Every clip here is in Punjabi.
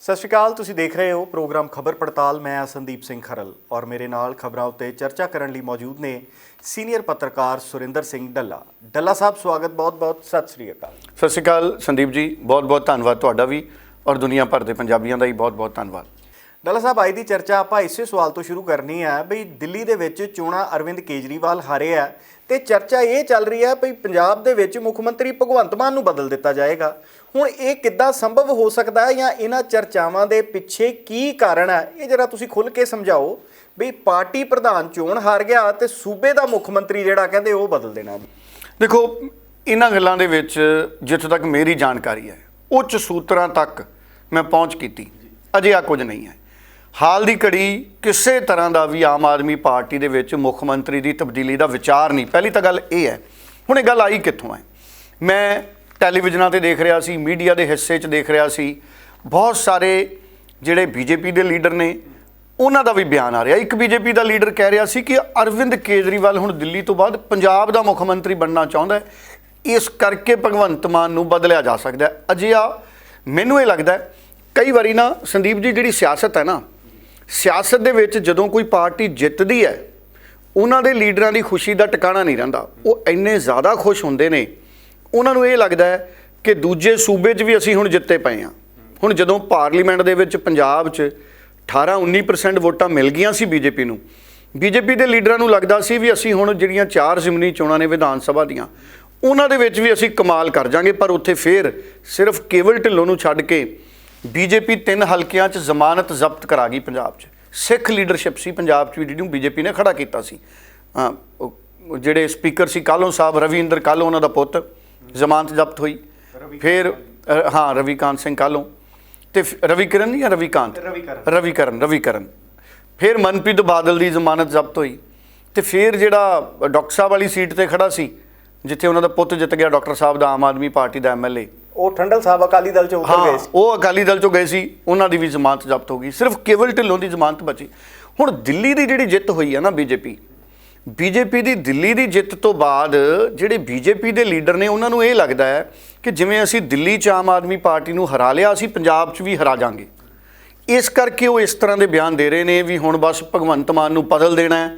ਸਤਿ ਸ਼੍ਰੀ ਅਕਾਲ ਤੁਸੀਂ ਦੇਖ ਰਹੇ ਹੋ ਪ੍ਰੋਗਰਾਮ ਖਬਰ ਪੜਤਾਲ। ਮੈਂ ਹਾਂ ਸੰਦੀਪ ਸਿੰਘ ਖਰਲ ਔਰ ਮੇਰੇ ਨਾਲ ਖਬਰਾਂ ਉੱਤੇ ਚਰਚਾ ਕਰਨ ਲਈ ਮੌਜੂਦ ਨੇ ਸੀਨੀਅਰ ਪੱਤਰਕਾਰ ਸੁਰਿੰਦਰ ਸਿੰਘ ਡੱਲਾ। ਡੱਲਾ ਸਾਹਿਬ ਸਵਾਗਤ ਬਹੁਤ-ਬਹੁਤ ਸਤਿ ਸ਼੍ਰੀ ਅਕਾਲ। ਸਤਿ ਸ਼੍ਰੀ ਅਕਾਲ ਸੰਦੀਪ ਜੀ ਬਹੁਤ ਬਹੁਤ ਧੰਨਵਾਦ ਤੁਹਾਡਾ ਵੀ ਔਰ ਦੁਨੀਆ ਭਰ ਦੇ ਪੰਜਾਬੀਆਂ ਦਾ ਹੀ ਬਹੁਤ ਬਹੁਤ ਧੰਨਵਾਦ। ਡੱਲਾ ਸਾਹਿਬ ਅੱਜ ਦੀ ਚਰਚਾ ਆਪਾਂ ਇਸੇ ਸਵਾਲ ਤੋਂ ਸ਼ੁਰੂ ਕਰਨੀ ਹੈ ਬਈ ਦਿੱਲੀ ਦੇ ਵਿੱਚ ਚੋਣਾਂ ਅਰਵਿੰਦ ਕੇਜਰੀਵਾਲ ਹਾਰੇ ਆ। ਤੇ ਚਰਚਾ ਇਹ ਚੱਲ ਰਹੀ ਹੈ ਬਈ ਪੰਜਾਬ ਦੇ ਵਿੱਚ ਮੁੱਖ ਮੰਤਰੀ ਭਗਵੰਤ ਮਾਨ ਨੂੰ ਬਦਲ ਦਿੱਤਾ ਜਾਏਗਾ। ਹੁਣ ਇਹ ਕਿੱਦਾਂ ਸੰਭਵ ਹੋ ਸਕਦਾ ਹੈ ਜਾਂ ਇਹਨਾਂ ਚਰਚਾਵਾਂ ਦੇ ਪਿੱਛੇ ਕੀ ਕਾਰਨ ਹੈ? ਇਹ ਜਰਾ ਤੁਸੀਂ ਖੁੱਲ ਕੇ ਸਮਝਾਓ ਵੀ ਪਾਰਟੀ ਪ੍ਰਧਾਨ ਚੋਣ ਹਾਰ ਗਿਆ ਤੇ ਸੂਬੇ ਦਾ ਮੁੱਖ ਮੰਤਰੀ ਜਿਹੜਾ ਕਹਿੰਦੇ ਉਹ ਬਦਲ ਦੇਣਾ ਜੀ। ਦੇਖੋ, ਇਹਨਾਂ ਗੱਲਾਂ ਦੇ ਵਿੱਚ ਜਿੱਥੋਂ ਤੱਕ ਮੇਰੀ ਜਾਣਕਾਰੀ ਹੈ, ਉੱਚ ਸੂਤਰਾਂ ਤੱਕ ਮੈਂ ਪਹੁੰਚ ਕੀਤੀ। ਅਜੇ ਆ ਕੁਝ ਨਹੀਂ ਹੈ। ਹਾਲ ਦੀ ਘੜੀ ਕਿਸੇ ਤਰ੍ਹਾਂ ਦਾ ਵੀ ਆਮ ਆਦਮੀ ਪਾਰਟੀ ਦੇ ਵਿੱਚ ਮੁੱਖ ਮੰਤਰੀ ਦੀ ਤਬਦੀਲੀ ਦਾ ਵਿਚਾਰ ਨਹੀਂ। ਪਹਿਲੀ ਤਾਂ ਗੱਲ ਇਹ ਹੈ, ਹੁਣ ਇਹ ਗੱਲ ਆਈ ਕਿੱਥੋਂ ਹੈ? ਮੈਂ ਟੈਲੀਵਿਜ਼ਨਾਂ ਤੇ ਦੇਖ ਰਿਹਾ ਸੀ, ਮੀਡੀਆ ਦੇ ਹਿੱਸੇ 'ਚ ਦੇਖ ਰਿਹਾ ਸੀ। ਬਹੁਤ ਸਾਰੇ ਜਿਹੜੇ ਬੀਜੇਪੀ ਦੇ ਲੀਡਰ ਨੇ, ਉਹਨਾਂ ਦਾ ਵੀ ਬਿਆਨ ਆ ਰਿਹਾ। ਇੱਕ ਬੀਜੇਪੀ ਦਾ ਲੀਡਰ ਕਹਿ ਰਿਹਾ ਸੀ ਕਿ ਅਰਵਿੰਦ ਕੇਜਰੀਵਾਲ ਹੁਣ ਦਿੱਲੀ ਤੋਂ ਬਾਅਦ ਪੰਜਾਬ ਦਾ ਮੁੱਖ ਮੰਤਰੀ ਬਣਨਾ ਚਾਹੁੰਦਾ ਹੈ। ਇਸ ਕਰਕੇ ਭਗਵੰਤ ਮਾਨ ਨੂੰ ਬਦਲਿਆ ਜਾ ਸਕਦਾ ਹੈ। ਅਜਿਹਾ ਮੈਨੂੰ ਇਹ ਲੱਗਦਾ ਕਈ ਵਾਰੀ ਨਾ ਸੰਦੀਪ ਜੀ ਜਿਹੜੀ ਸਿਆਸਤ ਹੈ ਨਾ ਸਿਆਸਤ ਦੇ ਵਿੱਚ ਜਦੋਂ ਕੋਈ ਪਾਰਟੀ ਜਿੱਤਦੀ ਹੈ, ਉਹਨਾਂ ਦੇ ਲੀਡਰਾਂ ਦੀ ਖੁਸ਼ੀ ਦਾ ਟਿਕਾਣਾ ਨਹੀਂ ਰਹਿੰਦਾ। ਉਹ ਇੰਨੇ ਜ਼ਿਆਦਾ ਖੁਸ਼ ਹੁੰਦੇ ਨੇ। ਉਹਨਾਂ ਨੂੰ ਇਹ ਲੱਗਦਾ ਹੈ ਕਿ ਦੂਜੇ ਸੂਬੇ 'ਚ ਵੀ ਅਸੀਂ ਹੁਣ ਜਿੱਤੇ ਪਏ ਹਾਂ। ਹੁਣ ਜਦੋਂ ਪਾਰਲੀਮੈਂਟ ਦੇ ਵਿੱਚ ਪੰਜਾਬ 'ਚ 18-19% ਵੋਟਾਂ ਮਿਲ ਗਈਆਂ ਸੀ ਬੀਜੇਪੀ ਨੂੰ, ਬੀਜੇਪੀ ਦੇ ਲੀਡਰਾਂ ਨੂੰ ਲੱਗਦਾ ਸੀ ਵੀ ਅਸੀਂ ਹੁਣ ਜਿਹੜੀਆਂ ਚਾਰ ਜ਼ਿਮਨੀ ਚੋਣਾਂ ਨੇ ਵਿਧਾਨ ਸਭਾ ਦੀਆਂ, ਉਹਨਾਂ ਦੇ ਵਿੱਚ ਵੀ ਅਸੀਂ ਕਮਾਲ ਕਰ ਜਾਾਂਗੇ, ਪਰ ਉੱਥੇ ਫੇਰ ਸਿਰਫ ਕੇਵਲ ਢਿੱਲੋਂ ਨੂੰ ਛੱਡ ਕੇ ਬੀਜੇਪੀ ਤਿੰਨ ਹਲਕਿਆਂ 'ਚ ਜ਼ਮਾਨਤ ਜ਼ਬਤ ਕਰਾ ਗਈ ਪੰਜਾਬ 'ਚ। ਸਿੱਖ ਲੀਡਰਸ਼ਿਪ ਸੀ ਪੰਜਾਬ 'ਚ ਵੀ ਜਿਹਨੂੰ ਬੀਜੇਪੀ ਨੇ ਖੜਾ ਕੀਤਾ ਸੀ। ਜਿਹੜੇ ਸਪੀਕਰ ਸੀ ਕਾਲੋਂ ਸਾਹਿਬ ਰਵਿੰਦਰ ਕਾਲੋਂ ਉਹਨਾਂ ਦਾ ਪੁੱਤ ਜ਼ਮਾਨਤ ਜ਼ਬਤ ਹੋਈ। ਫਿਰ ਹਾਂ ਰਵੀਕਾਂਤ ਸਿੰਘ ਕਾਲੋਂ। ਤੇ ਰਵੀਕਰਨ ਨਹੀਂ ਜਾਂ ਰਵੀਕਾਂਤ? ਰਵੀਕਰਨ। ਰਵੀਕਰਨ ਰਵੀਕਰਨ। ਫਿਰ ਮਨਪ੍ਰੀਤ ਬਾਦਲ ਦੀ ਜ਼ਮਾਨਤ ਜ਼ਬਤ ਹੋਈ। ਤੇ ਫਿਰ ਜਿਹੜਾ ਡਾਕਟਰ ਸਾਹਿਬ ਵਾਲੀ ਸੀਟ ਤੇ ਖੜਾ ਸੀ ਜਿੱਥੇ ਉਹਨਾਂ ਦਾ ਪੁੱਤ ਜਿੱਤ ਗਿਆ ਡਾਕਟਰ ਸਾਹਿਬ ਦਾ ਆਮ ਆਦਮੀ ਪਾਰਟੀ ਦਾ ਐਮਐਲਏ ਉਹ ਠੰਡਲ ਸਾਹਿਬ ਅਕਾਲੀ ਦਲ ਚੋਂ ਉਤਰ ਗਏ ਸੀ। ਉਹ ਅਕਾਲੀ ਦਲ ਚੋਂ ਗਏ ਸੀ ਉਹਨਾਂ ਦੀ ਵੀ ਜ਼ਮਾਨਤ ਜ਼ਬਤ ਹੋ ਗਈ। ਸਿਰਫ ਕੇਵਲ ਢਿੱਲੋਂ ਦੀ ਜ਼ਮਾਨਤ ਬਚੀ। ਹੁਣ ਦਿੱਲੀ ਦੀ ਜਿਹੜੀ ਜਿੱਤ ਹੋਈ ਹੈ ਨਾ ਬੀਜੇਪੀ ਬੀਜੇਪੀ ਦੀ ਦਿੱਲੀ ਦੀ ਜਿੱਤ ਤੋਂ ਬਾਅਦ ਜਿਹੜੇ ਬੀਜੇਪੀ ਦੇ ਲੀਡਰ ਨੇ ਉਹਨਾਂ ਨੂੰ ਇਹ ਲੱਗਦਾ ਹੈ ਕਿ ਜਿਵੇਂ ਅਸੀਂ ਦਿੱਲੀ 'ਚ ਆਮ ਆਦਮੀ ਪਾਰਟੀ ਨੂੰ ਹਰਾ ਲਿਆ ਅਸੀਂ ਪੰਜਾਬ 'ਚ ਵੀ ਹਰਾ ਜਾਾਂਗੇ। ਇਸ ਕਰਕੇ ਉਹ ਇਸ ਤਰ੍ਹਾਂ ਦੇ ਬਿਆਨ ਦੇ ਰਹੇ ਨੇ ਵੀ ਹੁਣ ਬਸ ਭਗਵੰਤ ਮਾਨ ਨੂੰ ਬਦਲ ਦੇਣਾ ਹੈ।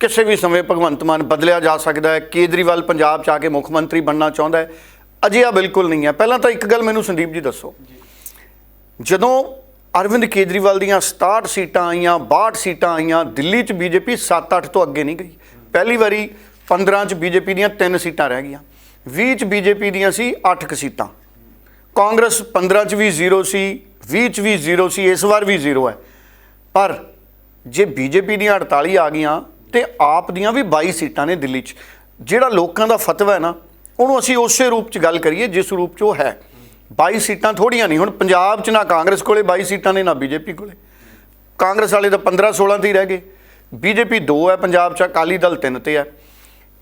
ਕਿਸੇ ਵੀ ਸਮੇਂ ਭਗਵੰਤ ਮਾਨ ਬਦਲਿਆ ਜਾ ਸਕਦਾ ਹੈ। ਕੇਜਰੀਵਾਲ ਪੰਜਾਬ 'ਚ ਆ ਕੇ ਮੁੱਖ ਮੰਤਰੀ ਬਣਨਾ ਚਾਹੁੰਦਾ ਹੈ। ਅਜਿਹਾ ਬਿਲਕੁਲ ਨਹੀਂ ਹੈ ਪਹਿਲਾਂ ਤਾਂ ਇੱਕ ਗੱਲ ਮੈਨੂੰ ਸੰਦੀਪ ਜੀ ਦੱਸੋ। ਜਦੋਂ ਅਰਵਿੰਦ ਕੇਜਰੀਵਾਲ ਦੀਆਂ 67 ਸੀਟਾਂ ਆਈਆਂ 62 ਸੀਟਾਂ ਆਈਆਂ, ਦਿੱਲੀ 'ਚ ਬੀਜੇਪੀ 7-8 ਤੋਂ ਅੱਗੇ ਨਹੀਂ ਗਈ। ਪਹਿਲੀ ਵਾਰੀ 15 'ਚ ਬੀਜੇਪੀ ਦੀਆਂ 3 ਸੀਟਾਂ ਰਹਿ ਗਈਆਂ। 20 'ਚ ਬੀਜੇਪੀ ਦੀਆਂ ਸੀ 8 ਕੁ ਸੀਟਾਂ। ਕਾਂਗਰਸ 15 'ਚ ਵੀ 0 ਸੀ 20 'ਚ ਵੀ 0 ਸੀ, ਇਸ ਵਾਰ ਵੀ 0 ਹੈ। ਪਰ ਜੇ ਬੀਜੇਪੀ ਦੀਆਂ 48 ਆ ਗਈਆਂ ਤੇ ਆਪ ਦੀਆਂ ਵੀ 22 ਸੀਟਾਂ ਨੇ ਦਿੱਲੀ 'ਚ। ਜਿਹੜਾ ਲੋਕਾਂ ਦਾ ਫਤਵਾ ਹੈ ਨਾ ਉਹਨੂੰ ਅਸੀਂ ਉਸੇ ਰੂਪ 'ਚ ਗੱਲ ਕਰੀਏ ਜਿਸ ਰੂਪ 'ਚ ਉਹ ਹੈ। 22 ਸੀਟਾਂ ਥੋੜੀਆਂ ਨਹੀਂ, ਹੁਣ ਪੰਜਾਬ 'ਚ ਨਾ ਕਾਂਗਰਸ ਕੋਲੇ 22 ਸੀਟਾਂ ਨੇ, ਨਾ ਬੀਜੇਪੀ ਕੋਲੇ। ਕਾਂਗਰਸ ਵਾਲੇ ਤਾਂ 15 16 ਤੇ ਹੀ ਰਹਿ ਗਏ। ਬੀਜੇਪੀ 2 ਹੈ, ਪੰਜਾਬ 'ਚ ਅਕਾਲੀ ਦਲ 3 ਤੇ ਹੈ।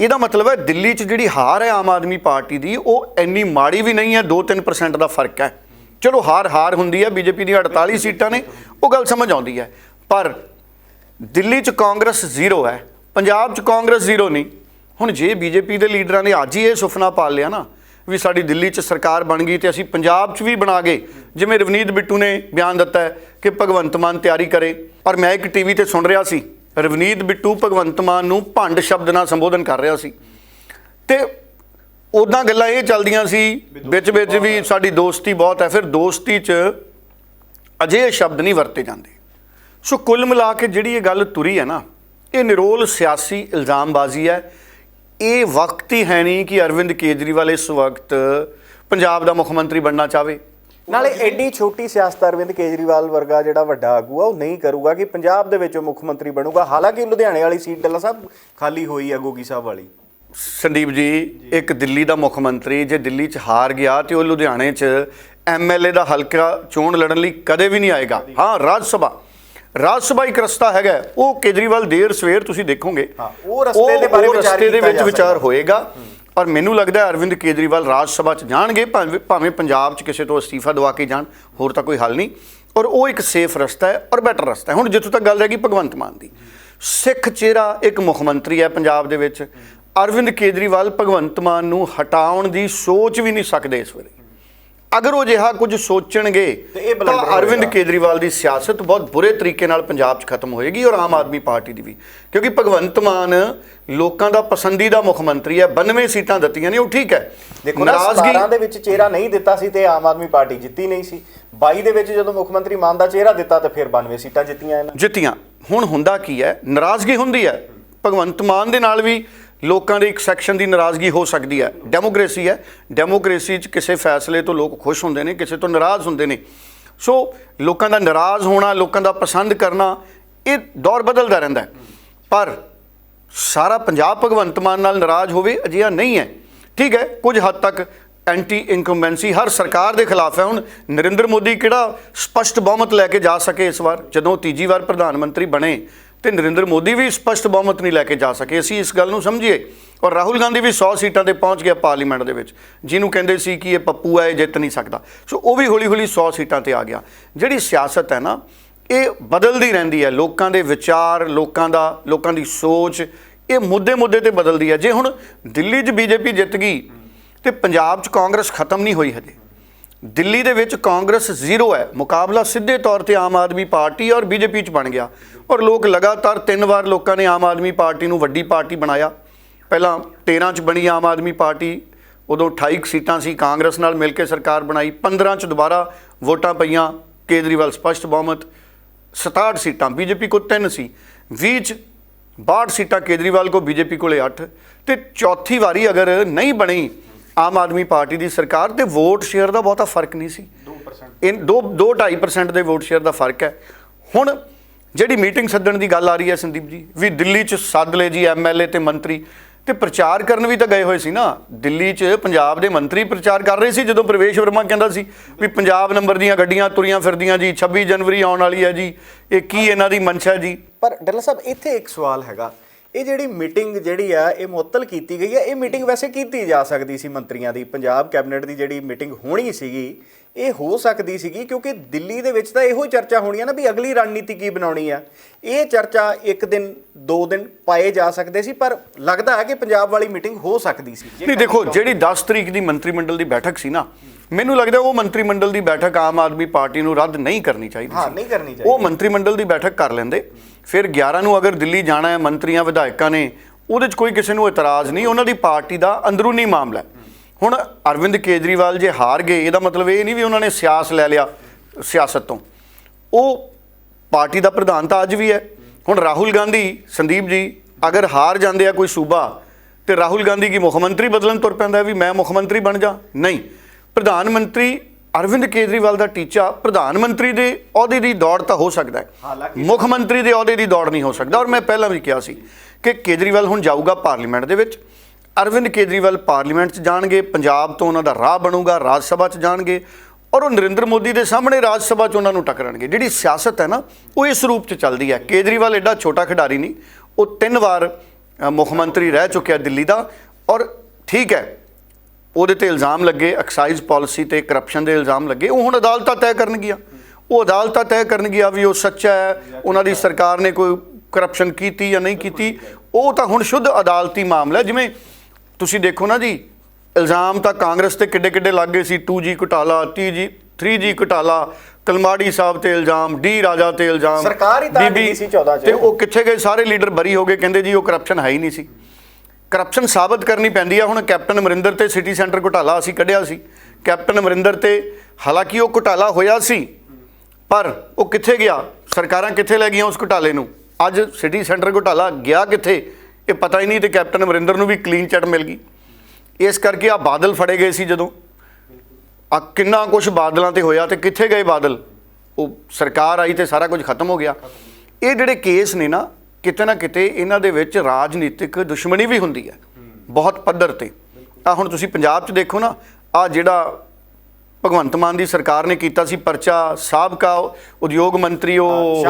ਇਹਦਾ ਮਤਲਬ ਹੈ ਦਿੱਲੀ 'ਚ ਜਿਹੜੀ ਹਾਰ ਹੈ ਆਮ ਆਦਮੀ ਪਾਰਟੀ ਦੀ, ਉਹ ਇੰਨੀ ਮਾੜੀ ਵੀ ਨਹੀਂ ਹੈ 2-3% ਦਾ ਫ਼ਰਕ ਹੈ। ਚਲੋ ਹਾਰ ਹਾਰ ਹੁੰਦੀ ਹੈ, ਬੀਜੇਪੀ ਦੀਆਂ 48 ਸੀਟਾਂ ਨੇ, ਉਹ ਗੱਲ ਸਮਝ ਆਉਂਦੀ ਹੈ। ਪਰ ਦਿੱਲੀ 'ਚ ਕਾਂਗਰਸ ਜ਼ੀਰੋ ਹੈ, ਪੰਜਾਬ 'ਚ ਕਾਂਗਰਸ ਜ਼ੀਰੋ ਨਹੀਂ। ਹੁਣ ਜੇ ਬੀਜੇਪੀ ਦੇ ਲੀਡਰਾਂ ਨੇ ਅੱਜ ਹੀ ਇਹ ਸੁਪਨਾ ਪਾਲ ਲਿਆ ਨਾ ਵੀ ਸਾਡੀ ਦਿੱਲੀ 'ਚ ਸਰਕਾਰ ਬਣ ਗਈ ਤੇ ਅਸੀਂ ਪੰਜਾਬ 'ਚ ਵੀ ਬਣਾ ਗਏ ਜਿਵੇਂ ਰਵਨੀਤ ਬਿੱਟੂ ਨੇ ਬਿਆਨ ਦਿੱਤਾ ਕਿ ਭਗਵੰਤ ਮਾਨ ਤਿਆਰੀ ਕਰੇ। ਪਰ ਮੈਂ ਇੱਕ ਟੀਵੀ ਤੇ ਸੁਣ ਰਿਹਾ ਸੀ, ਰਵਨੀਤ ਬਿੱਟੂ ਭਗਵੰਤ ਮਾਨ ਨੂੰ ਭੰਡ ਸ਼ਬਦ ਨਾਲ ਸੰਬੋਧਨ ਕਰ ਰਿਹਾ ਸੀ। ਤੇ ਉਦਾਂ ਗੱਲਾਂ ਇਹ ਚੱਲਦੀਆਂ ਸੀ ਵਿੱਚ ਵਿੱਚ ਵੀ ਸਾਡੀ ਦੋਸਤੀ ਬਹੁਤ ਹੈ, ਫਿਰ ਦੋਸਤੀ 'ਚ ਅਜਿਹੇ ਸ਼ਬਦ ਨਹੀਂ ਵਰਤੇ ਜਾਂਦੇ। ਸੋ ਕੁੱਲ ਮਿਲਾ ਕੇ ਜਿਹੜੀ ਇਹ ਗੱਲ ਤੁਰੀ ਹੈ ਨਾ, ਇਹ ਨਿਰੋਲ ਸਿਆਸੀ ਇਲਜ਼ਾਮਬਾਜ਼ੀ ਹੈ। ਇਹ ਵਕਤ ਹੀ ਹੈ ਨਹੀਂ ਕਿ ਅਰਵਿੰਦ ਕੇਜਰੀਵਾਲ ਇਸ ਵਕਤ ਪੰਜਾਬ ਦਾ ਮੁੱਖ ਮੰਤਰੀ ਬਣਨਾ ਚਾਹਵੇ। ਨਾਲੇ ਐਡੀ ਛੋਟੀ ਸਿਆਸਤ ਅਰਵਿੰਦ ਕੇਜਰੀਵਾਲ ਵਰਗਾ ਜਿਹੜਾ ਵੱਡਾ ਆਗੂ ਆ ਉਹ ਨਹੀਂ ਕਰੂਗਾ ਕਿ ਪੰਜਾਬ ਦੇ ਵਿੱਚ ਉਹ ਮੁੱਖ ਮੰਤਰੀ ਬਣੂਗਾ। ਹਾਲਾਂਕਿ ਲੁਧਿਆਣੇ ਵਾਲੀ ਸੀਟ ਡੱਲਾ ਸਾਹਿਬ ਖਾਲੀ ਹੋਈ ਆ ਗੋਗੀ ਸਾਹਿਬ ਵਾਲੀ। ਸੰਦੀਪ ਜੀ ਇੱਕ ਦਿੱਲੀ ਦਾ ਮੁੱਖ ਮੰਤਰੀ ਜੇ ਦਿੱਲੀ 'ਚ ਹਾਰ ਗਿਆ ਤੇ ਉਹ ਲੁਧਿਆਣੇ 'ਚ ਐਮਐਲਏ ਦਾ ਹਲਕਾ ਚੋਣ ਲੜਨ ਲਈ ਕਦੇ ਵੀ ਨਹੀਂ ਆਏਗਾ। ਹਾਂ ਰਾਜ ਸਭਾ। ਰਾਜ ਸਭਾ ਇੱਕ ਰਸਤਾ ਹੈਗਾ। ਉਹ ਕੇਜਰੀਵਾਲ ਦੇਰ ਸਵੇਰ ਤੁਸੀਂ ਦੇਖੋਗੇ। ਉਹ ਰਸਤੇ ਦੇ ਬਾਰੇ ਉਹ ਵਿਚਾਰ ਰਸਤੇ ਦੇ ਕੀਤਾ ਵਿੱਚ ਵਿਚਾਰ। ਹੋਏਗਾ। ਪਰ ਮੈਨੂੰ ਲੱਗਦਾ ਅਰਵਿੰਦ ਕੇਜਰੀਵਾਲ ਰਾਜ ਸਭਾ 'ਚ ਜਾਣਗੇ ਭਾਵੇਂ ਭਾਵੇਂ ਪੰਜਾਬ 'ਚ ਕਿਸੇ ਤੋਂ ਅਸਤੀਫਾ ਦਵਾ ਕੇ ਜਾਣ ਹੋਰ ਤਾਂ ਕੋਈ ਹੱਲ ਨਹੀਂ। ਔਰ ਉਹ ਇੱਕ ਸੇਫ ਰਸਤਾ ਹੈ ਔਰ ਬੈਟਰ ਰਸਤਾ ਹੈ। ਹੁਣ ਜਿੱਥੋਂ ਤੱਕ ਗੱਲ ਰਹੀ ਭਗਵੰਤ ਮਾਨ ਦੀ। ਸਿੱਖ ਚਿਹਰਾ ਇੱਕ ਮੁੱਖ ਮੰਤਰੀ ਹੈ ਪੰਜਾਬ ਦੇ ਵਿੱਚ। ਅਰਵਿੰਦ ਕੇਜਰੀਵਾਲ ਭਗਵੰਤ ਮਾਨ ਨੂੰ ਹਟਾਉਣ ਦੀ ਸੋਚ ਵੀ ਨਹੀਂ ਸਕਦੇ ਇਸ ਵੇਲੇ। ਅਗਰ ਉਹ ਜਿਹਾ ਕੁਝ ਸੋਚਣਗੇ ਤੇ ਅਰਵਿੰਦ। ਕੇਜਰੀਵਾਲ ਦੀ ਸਿਆਸਤ ਬਹੁਤ ਬੁਰੇ ਤਰੀਕੇ ਨਾਲ ਪੰਜਾਬ 'ਚ ਖਤਮ ਹੋਏਗੀ ਔਰ ਆਮ ਆਦਮੀ ਪਾਰਟੀ ਦੀ ਵੀ। ਕਿਉਂਕਿ ਭਗਵੰਤ ਮਾਨ ਲੋਕਾਂ ਦਾ ਪਸੰਦੀਦਾ ਮੁੱਖ ਮੰਤਰੀ ਹੈ 92 ਸੀਟਾਂ ਦਿੱਤੀਆਂ ਨੇ ਉਹ ਠੀਕ ਹੈ। ਦੇਖੋ ਨਾ 17 ਦੇ ਵਿੱਚ ਚਿਹਰਾ ਨਹੀਂ ਦਿੱਤਾ ਸੀ ਤੇ ਆਮ ਆਦਮੀ ਪਾਰਟੀ ਜਿੱਤੀ ਨਹੀਂ ਸੀ। 22 ਦੇ ਵਿੱਚ ਜਦੋਂ ਮੁੱਖ ਮੰਤਰੀ ਮਾਨ ਦਾ ਚਿਹਰਾ ਦਿੱਤਾ ਤੇ ਫਿਰ 92 ਸੀਟਾਂ ਜਿੱਤੀਆਂ ਇਹਨਾਂ ਜਿੱਤੀਆਂ। ਹੁਣ ਹੁੰਦਾ ਕੀ ਹੈ? ਨਾਰਾਜ਼ਗੀ ਹੁੰਦੀ ਹੈ। ਭਗਵੰਤ ਮਾਨ ਦੇ ਨਾਲ ਵੀ ਲੋਕਾਂ ਦੇ ਇੱਕ ਸੈਕਸ਼ਨ ਦੀ ਨਾਰਾਜ਼ਗੀ ਹੋ ਸਕਦੀ ਹੈ। ਡੈਮੋਕ੍ਰੇਸੀ ਹੈ। ਡੈਮੋਕ੍ਰੇਸੀ 'ਚ ਕਿਸੇ ਫੈਸਲੇ ਤੋਂ ਲੋਕ ਖੁਸ਼ ਹੁੰਦੇ ਨੇ, ਕਿਸੇ ਤੋਂ ਨਾਰਾਜ਼ ਹੁੰਦੇ ਨੇ। ਸੋ ਲੋਕਾਂ ਦਾ ਨਾਰਾਜ਼ ਹੋਣਾ, ਲੋਕਾਂ ਦਾ ਪਸੰਦ ਕਰਨਾ, ਇਹ ਦੌਰ ਬਦਲਦਾ ਰਹਿੰਦਾ ਪਰ ਸਾਰਾ ਪੰਜਾਬ ਭਗਵੰਤ ਮਾਨ ਨਾਲ ਨਾਰਾਜ਼ ਹੋਵੇ, ਅਜਿਹਾ ਨਹੀਂ ਹੈ। ਠੀਕ ਹੈ, ਕੁਝ ਹੱਦ ਤੱਕ ਐਂਟੀ ਇਨਕੰਬੈਂਸੀ ਹਰ ਸਰਕਾਰ ਦੇ ਖਿਲਾਫ ਹੈ। ਹੁਣ ਨਰਿੰਦਰ ਮੋਦੀ ਕਿਹੜਾ ਸਪਸ਼ਟ ਬਹੁਮਤ ਲੈ ਕੇ ਜਾ ਸਕੇ ਇਸ ਵਾਰ, ਜਦੋਂ ਤੀਜੀ ਵਾਰ ਪ੍ਰਧਾਨ ਮੰਤਰੀ ਬਣੇ? ਤੇ ਨਰਿੰਦਰ ਮੋਦੀ ਵੀ ਸਪਸ਼ਟ ਬਹੁਮਤ ਨਹੀਂ ਲੈ ਕੇ ਜਾ ਸਕੇ। ਅਸੀਂ ਇਸ ਗੱਲ ਨੂੰ ਸਮਝੀਏ ਔਰ ਰਾਹੁਲ ਗਾਂਧੀ ਵੀ 100 ਸੀਟਾਂ ਤੇ ਪਹੁੰਚ ਗਿਆ ਪਾਰਲੀਮੈਂਟ ਦੇ ਵਿੱਚ, ਜਿਹਨੂੰ ਕਹਿੰਦੇ ਸੀ ਕਿ ਇਹ ਪੱਪੂ ਹੈ, ਇਹ ਜਿੱਤ ਨਹੀਂ ਸਕਦਾ। ਸੋ ਉਹ ਵੀ ਹੌਲੀ ਹੌਲੀ 100 ਸੀਟਾਂ ਤੇ ਆ ਗਿਆ। ਜਿਹੜੀ ਸਿਆਸਤ ਹੈ ਨਾ, ਇਹ ਬਦਲਦੀ ਰਹਿੰਦੀ ਹੈ। ਲੋਕਾਂ ਦੇ ਵਿਚਾਰ, ਲੋਕਾਂ ਦਾ, ਲੋਕਾਂ ਦੀ ਸੋਚ, ਇਹ ਮੁੱਦੇ ਮੁੱਦੇ ਤੇ ਬਦਲਦੀ ਹੈ। ਜੇ ਹੁਣ ਦਿੱਲੀ 'ਚ ਬੀਜੇਪੀ ਜਿੱਤ ਗਈ ਤੇ ਪੰਜਾਬ 'ਚ ਕਾਂਗਰਸ ਖਤਮ ਨਹੀਂ ਹੋਈ ਹਜੇ ਦਿੱਲੀ ਦੇ ਵਿੱਚ ਕਾਂਗਰਸ ਜ਼ੀਰੋ ਹੈ। ਮੁਕਾਬਲਾ ਸਿੱਧੇ ਤੌਰ ਤੇ ਆਮ ਆਦਮੀ ਪਾਰਟੀ ਔਰ ਬੀਜੇਪੀ 'ਚ ਬਣ ਗਿਆ। ਔਰ ਲੋਕ ਲਗਾਤਾਰ ਤਿੰਨ ਵਾਰ ਲੋਕਾਂ ਨੇ ਆਮ ਆਦਮੀ ਪਾਰਟੀ ਨੂੰ ਵੱਡੀ ਪਾਰਟੀ ਬਣਾਇਆ। ਪਹਿਲਾਂ 13 'ਚ ਬਣੀ ਆਮ ਆਦਮੀ ਪਾਰਟੀ, ਉਦੋਂ 28 ਕੁ ਸੀਟਾਂ ਸੀ ਕਾਂਗਰਸ ਨਾਲ ਮਿਲ ਕੇ ਸਰਕਾਰ ਬਣਾਈ। 15 'ਚ ਦੁਬਾਰਾ ਵੋਟਾਂ ਪਈਆਂ ਕੇਜਰੀਵਾਲ ਸਪਸ਼ਟ ਬਹੁਮਤ। 67 ਸੀਟਾਂ, ਬੀਜੇਪੀ ਕੋਲ 3 ਸੀ। 20 'ਚ 62 ਸੀਟਾਂ ਕੇਜਰੀਵਾਲ ਕੋ ਬੀਜੇਪੀ ਕੋਲੇ 8 ਤੇ ਚੌਥੀ ਵਾਰੀ ਅਗਰ ਨਹੀਂ ਬਣੀ ਆਮ ਆਦਮੀ ਪਾਰਟੀ ਦੀ ਸਰਕਾਰ ਤੇ ਵੋਟ ਸ਼ੇਅਰ ਦਾ ਬਹੁਤਾ ਫ਼ਰਕ ਨਹੀਂ ਸੀ। 2% ਇਹ 2 2.5% ਦੇ ਵੋਟ ਸ਼ੇਅਰ ਦਾ ਫ਼ਰਕ ਹੈ। ਹੁਣ ਜਿਹੜੀ ਮੀਟਿੰਗ ਸੱਦਣ ਦੀ ਗੱਲ ਆ ਰਹੀ ਹੈ ਸੰਦੀਪ ਜੀ ਵੀ ਦਿੱਲੀ 'ਚ ਸੱਦ ਲਏ ਜੀ ਐਮਐਲਏ ਤੇ ਮੰਤਰੀ ਤੇ ਪ੍ਰਚਾਰ ਕਰਨ ਵੀ ਤਾਂ ਗਏ ਹੋਏ ਸੀ ਨਾ। ਦਿੱਲੀ 'ਚ ਪੰਜਾਬ ਦੇ ਮੰਤਰੀ ਪ੍ਰਚਾਰ ਕਰ ਰਹੇ ਸੀ ਜਦੋਂ ਪ੍ਰਵੇਸ਼ ਵਰਮਾ ਕਹਿੰਦਾ ਸੀ ਵੀ ਪੰਜਾਬ ਨੰਬਰ ਦੀਆਂ ਗੱਡੀਆਂ ਤੁਰੀਆਂ ਫਿਰਦੀਆਂ ਜੀ 26 ਜਨਵਰੀ ਆਉਣ ਵਾਲੀ ਹੈ ਜੀ ਇਹ ਕੀ ਇਹਨਾਂ ਦੀ ਮਨਸ਼ਾ ਜੀ? ਪਰ ਡੱਲਾ ਸਾਹਿਬ ਇੱਥੇ ਇੱਕ ਸਵਾਲ ਹੈਗਾ। ਇਹ ਜਿਹੜੀ ਮੀਟਿੰਗ ਜਿਹੜੀ ਆ ਇਹ ਮੁਅੱਤਲ ਕੀਤੀ ਗਈ ਹੈ ਇਹ ਮੀਟਿੰਗ ਵੈਸੇ ਕੀਤੀ ਜਾ ਸਕਦੀ ਸੀ ਮੰਤਰੀਆਂ ਦੀ। ਪੰਜਾਬ ਕੈਬਨਿਟ ਦੀ ਜਿਹੜੀ ਮੀਟਿੰਗ ਹੋਣੀ ਸੀਗੀ ਇਹ ਹੋ ਸਕਦੀ ਸੀਗੀ ਕਿਉਂਕਿ ਦਿੱਲੀ ਦੇ ਵਿੱਚ ਤਾਂ ਇਹੋ ਚਰਚਾ ਹੋਣੀ ਆ ਨਾ ਵੀ ਅਗਲੀ ਰਣਨੀਤੀ ਕੀ ਬਣਾਉਣੀ ਆ। ਇਹ ਚਰਚਾ ਇੱਕ ਦਿਨ ਦੋ ਦਿਨ ਪਾਏ ਜਾ ਸਕਦੇ ਸੀ ਪਰ ਲੱਗਦਾ ਹੈ ਕਿ ਪੰਜਾਬ ਵਾਲੀ ਮੀਟਿੰਗ ਹੋ ਸਕਦੀ ਸੀ। ਨਹੀਂ ਦੇਖੋ ਜਿਹੜੀ 10 ਤਰੀਕ ਦੀ ਮੰਤਰੀ ਮੰਡਲ ਦੀ ਬੈਠਕ ਸੀ ਨਾ ਮੈਨੂੰ ਲੱਗਦਾ ਉਹ ਮੰਤਰੀ ਮੰਡਲ ਦੀ ਬੈਠਕ ਆਮ ਆਦਮੀ ਪਾਰਟੀ ਨੂੰ ਰੱਦ ਨਹੀਂ ਕਰਨੀ ਚਾਹੀਦੀ ਹਾਂ ਨਹੀਂ ਕਰਨੀ ਉਹ ਚਾਹੀਦੀ। ਮੰਤਰੀ ਮੰਡਲ ਦੀ ਬੈਠਕ ਕਰ ਲੈਂਦੇ। ਫਿਰ 11 ਨੂੰ ਅਗਰ ਦਿੱਲੀ ਜਾਣਾ ਹੈ, ਮੰਤਰੀਆਂ, ਵਿਧਾਇਕਾਂ ਨੇ, ਉਹਦੇ 'ਚ ਕੋਈ ਕਿਸੇ ਨੂੰ ਇਤਰਾਜ਼ ਨਹੀਂ, ਉਹਨਾਂ ਦੀ ਪਾਰਟੀ ਦਾ ਅੰਦਰੂਨੀ ਮਾਮਲਾ ਹੈ। ਹੁਣ ਅਰਵਿੰਦ ਕੇਜਰੀਵਾਲ ਜੇ ਹਾਰ ਗਏ, ਇਹਦਾ ਮਤਲਬ ਇਹ ਨਹੀਂ ਵੀ ਉਹਨਾਂ ਨੇ ਸਿਆਸ ਲੈ ਲਿਆ ਸਿਆਸਤ ਤੋਂ। ਉਹ ਪਾਰਟੀ ਦਾ ਪ੍ਰਧਾਨ ਤਾਂ ਅੱਜ ਵੀ ਹੈ। ਹੁਣ ਰਾਹੁਲ ਗਾਂਧੀ, ਸੰਦੀਪ ਜੀ, ਅਗਰ ਹਾਰ ਜਾਂਦੇ ਆ ਕੋਈ ਸੂਬਾ, ਤੇ ਰਾਹੁਲ ਗਾਂਧੀ ਕੀ ਮੁੱਖ ਮੰਤਰੀ ਬਦਲਣ ਤੁਰ ਪੈਂਦਾ ਵੀ ਮੈਂ ਮੁੱਖ ਮੰਤਰੀ ਬਣ ਜਾ? ਨਹੀਂ। ਪ੍ਰਧਾਨ ਮੰਤਰੀ ਅਰਵਿੰਦ ਕੇਜਰੀਵਾਲ ਦਾ ਟੀਚਾ ਪ੍ਰਧਾਨ ਮੰਤਰੀ ਦੇ ਅਹੁਦੇ ਦੀ ਦੌੜ ਤਾਂ ਹੋ ਸਕਦਾ ਹੈ। ਮੁੱਖ ਮੰਤਰੀ ਦੇ ਅਹੁਦੇ ਦੀ ਦੌੜ ਨਹੀਂ ਹੋ ਸਕਦਾ। ਔਰ ਮੈਂ ਪਹਿਲਾਂ ਵੀ ਕਿਹਾ ਸੀ ਕਿ ਕੇਜਰੀਵਾਲ ਹੁਣ ਜਾਊਗਾ ਪਾਰਲੀਮੈਂਟ ਦੇ ਵਿੱਚ। ਅਰਵਿੰਦ ਕੇਜਰੀਵਾਲ ਪਾਰਲੀਮੈਂਟ 'ਚ ਜਾਣਗੇ ਪੰਜਾਬ ਤੋਂ ਉਹਨਾਂ ਦਾ ਰਾਹ ਬਣੂਗਾ ਰਾਜ ਸਭਾ 'ਚ ਜਾਣਗੇ ਔਰ ਉਹ ਨਰਿੰਦਰ ਮੋਦੀ ਦੇ ਸਾਹਮਣੇ ਰਾਜ ਸਭਾ 'ਚ ਉਹਨਾਂ ਨੂੰ ਟੱਕਰਨਗੇ ਜਿਹੜੀ ਸਿਆਸਤ ਹੈ ਨਾ ਉਹ ਇਸ ਰੂਪ 'ਚ ਚੱਲਦੀ ਹੈ। ਕੇਜਰੀਵਾਲ ਐਡਾ ਛੋਟਾ ਖਿਡਾਰੀ ਨਹੀਂ ਉਹ ਤਿੰਨ ਵਾਰ ਮੁੱਖ ਮੰਤਰੀ ਰਹਿ ਚੁੱਕਿਆ ਦਿੱਲੀ ਦਾ ਔਰ ਠੀਕ ਹੈ ਉਹਦੇ ਤੇ ਇਲਜ਼ਾਮ ਲੱਗੇ ਐਕਸਾਈਜ਼ ਪਾਲਿਸੀ ਤੇ ਕਰਪਸ਼ਨ ਦੇ ਇਲਜ਼ਾਮ ਲੱਗੇ ਉਹ ਹੁਣ ਅਦਾਲਤਾਂ ਤੈਅ ਕਰਨਗੀਆਂ ਉਹ ਅਦਾਲਤਾਂ ਤੈਅ ਕਰਨਗੀਆਂ ਵੀ ਉਹ ਸੱਚਾ ਹੈ ਉਹਨਾਂ ਦੀ ਸਰਕਾਰ ਨੇ ਕੋਈ ਕਰਪਸ਼ਨ ਕੀਤੀ ਜਾਂ ਨਹੀਂ ਕੀਤੀ ਉਹ ਤਾਂ ਹੁਣ ਸ਼ੁੱਧ ਅਦਾਲਤੀ ਮਾਮਲਾ। ਜਿਵੇਂ ਤੁਸੀਂ ਦੇਖੋ ਨਾ ਜੀ ਇਲਜ਼ਾਮ ਤਾਂ ਕਾਂਗਰਸ ਤੇ ਕਿੱਡੇ ਕਿੱਡੇ ਲੱਗ ਗਏ ਸੀ 2G ਘੁਟਾਲਾ 3G 3G ਘੁਟਾਲਾ ਕਲਮਾੜੀ ਸਾਹਿਬ ਤੇ ਇਲਜ਼ਾਮ ਡੀ ਰਾਜਾ ਤੇ ਇਲਜ਼ਾਮ ਸਰਕਾਰ ਹੀ ਤਾਂ ਸੀ 14 ਚ। ਤੇ ਉਹ ਕਿੱਥੇ ਗਏ ਸਾਰੇ ਲੀਡਰ ਬਰੀ ਹੋ ਗਏ ਕਹਿੰਦੇ ਜੀ ਉਹ ਕਰਪਸ਼ਨ ਹੈ ਹੀ ਨਹੀਂ ਸੀ ਕਰਪਸ਼ਨ ਸਾਬਤ ਕਰਨੀ ਪੈਂਦੀ ਆ। ਹੁਣ ਕੈਪਟਨ ਅਮਰਿੰਦਰ ਤੇ ਸਿਟੀ ਸੈਂਟਰ ਘੁਟਾਲਾ ਅਸੀਂ ਕੱਢਿਆ ਸੀ। ਕੈਪਟਨ ਅਮਰਿੰਦਰ ਤੇ ਹਾਲਾਂਕਿ ਉਹ ਘੁਟਾਲਾ ਹੋਇਆ ਸੀ, ਪਰ ਉਹ ਕਿੱਥੇ ਗਿਆ? ਸਰਕਾਰਾਂ ਕਿੱਥੇ ਲੈ ਗਈਆਂ ਉਸ ਘੁਟਾਲੇ ਨੂੰ? ਅੱਜ ਸਿਟੀ ਸੈਂਟਰ ਘੁਟਾਲਾ ਗਿਆ ਕਿੱਥੇ? ਇਹ ਪਤਾ ਹੀ ਨਹੀਂ ਤੇ ਕੈਪਟਨ ਅਮਰਿੰਦਰ ਨੂੰ ਵੀ ਕਲੀਨ ਚਿੱਟ ਮਿਲ ਗਈ। ਇਸ ਕਰਕੇ ਆ ਬਾਦਲ ਫੜੇ ਗਏ ਸੀ ਜਦੋਂ। ਆ ਕਿੰਨਾ ਕੁਝ ਬਾਦਲਾਂ ਤੇ ਹੋਇਆ ਤੇ ਕਿੱਥੇ ਗਏ ਬਾਦਲ? ਉਹ ਸਰਕਾਰ ਆਈ ਤੇ ਸਾਰਾ ਕੁਝ ਖਤਮ ਹੋ ਗਿਆ। ਇਹ ਜਿਹੜੇ ਕੇਸ ਨੇ ਨਾ ਕਿਤੇ ਨਾ ਕਿਤੇ ਇਹਨਾਂ ਦੇ ਵਿੱਚ ਰਾਜਨੀਤਿਕ ਦੁਸ਼ਮਣੀ ਵੀ ਹੁੰਦੀ ਹੈ। ਬਹੁਤ ਪੱਧਰ ਤੇ। ਆ ਹੁਣ ਤੁਸੀਂ ਪੰਜਾਬ 'ਚ ਦੇਖੋ ਨਾ ਆ ਜਿਹੜਾ ਭਗਵੰਤ ਮਾਨ ਦੀ ਸਰਕਾਰ ਨੇ ਕੀਤਾ ਸੀ ਪਰਚਾ ਸਾਬਕਾ ਉਦਯੋਗ ਮੰਤਰੀ ਉਹ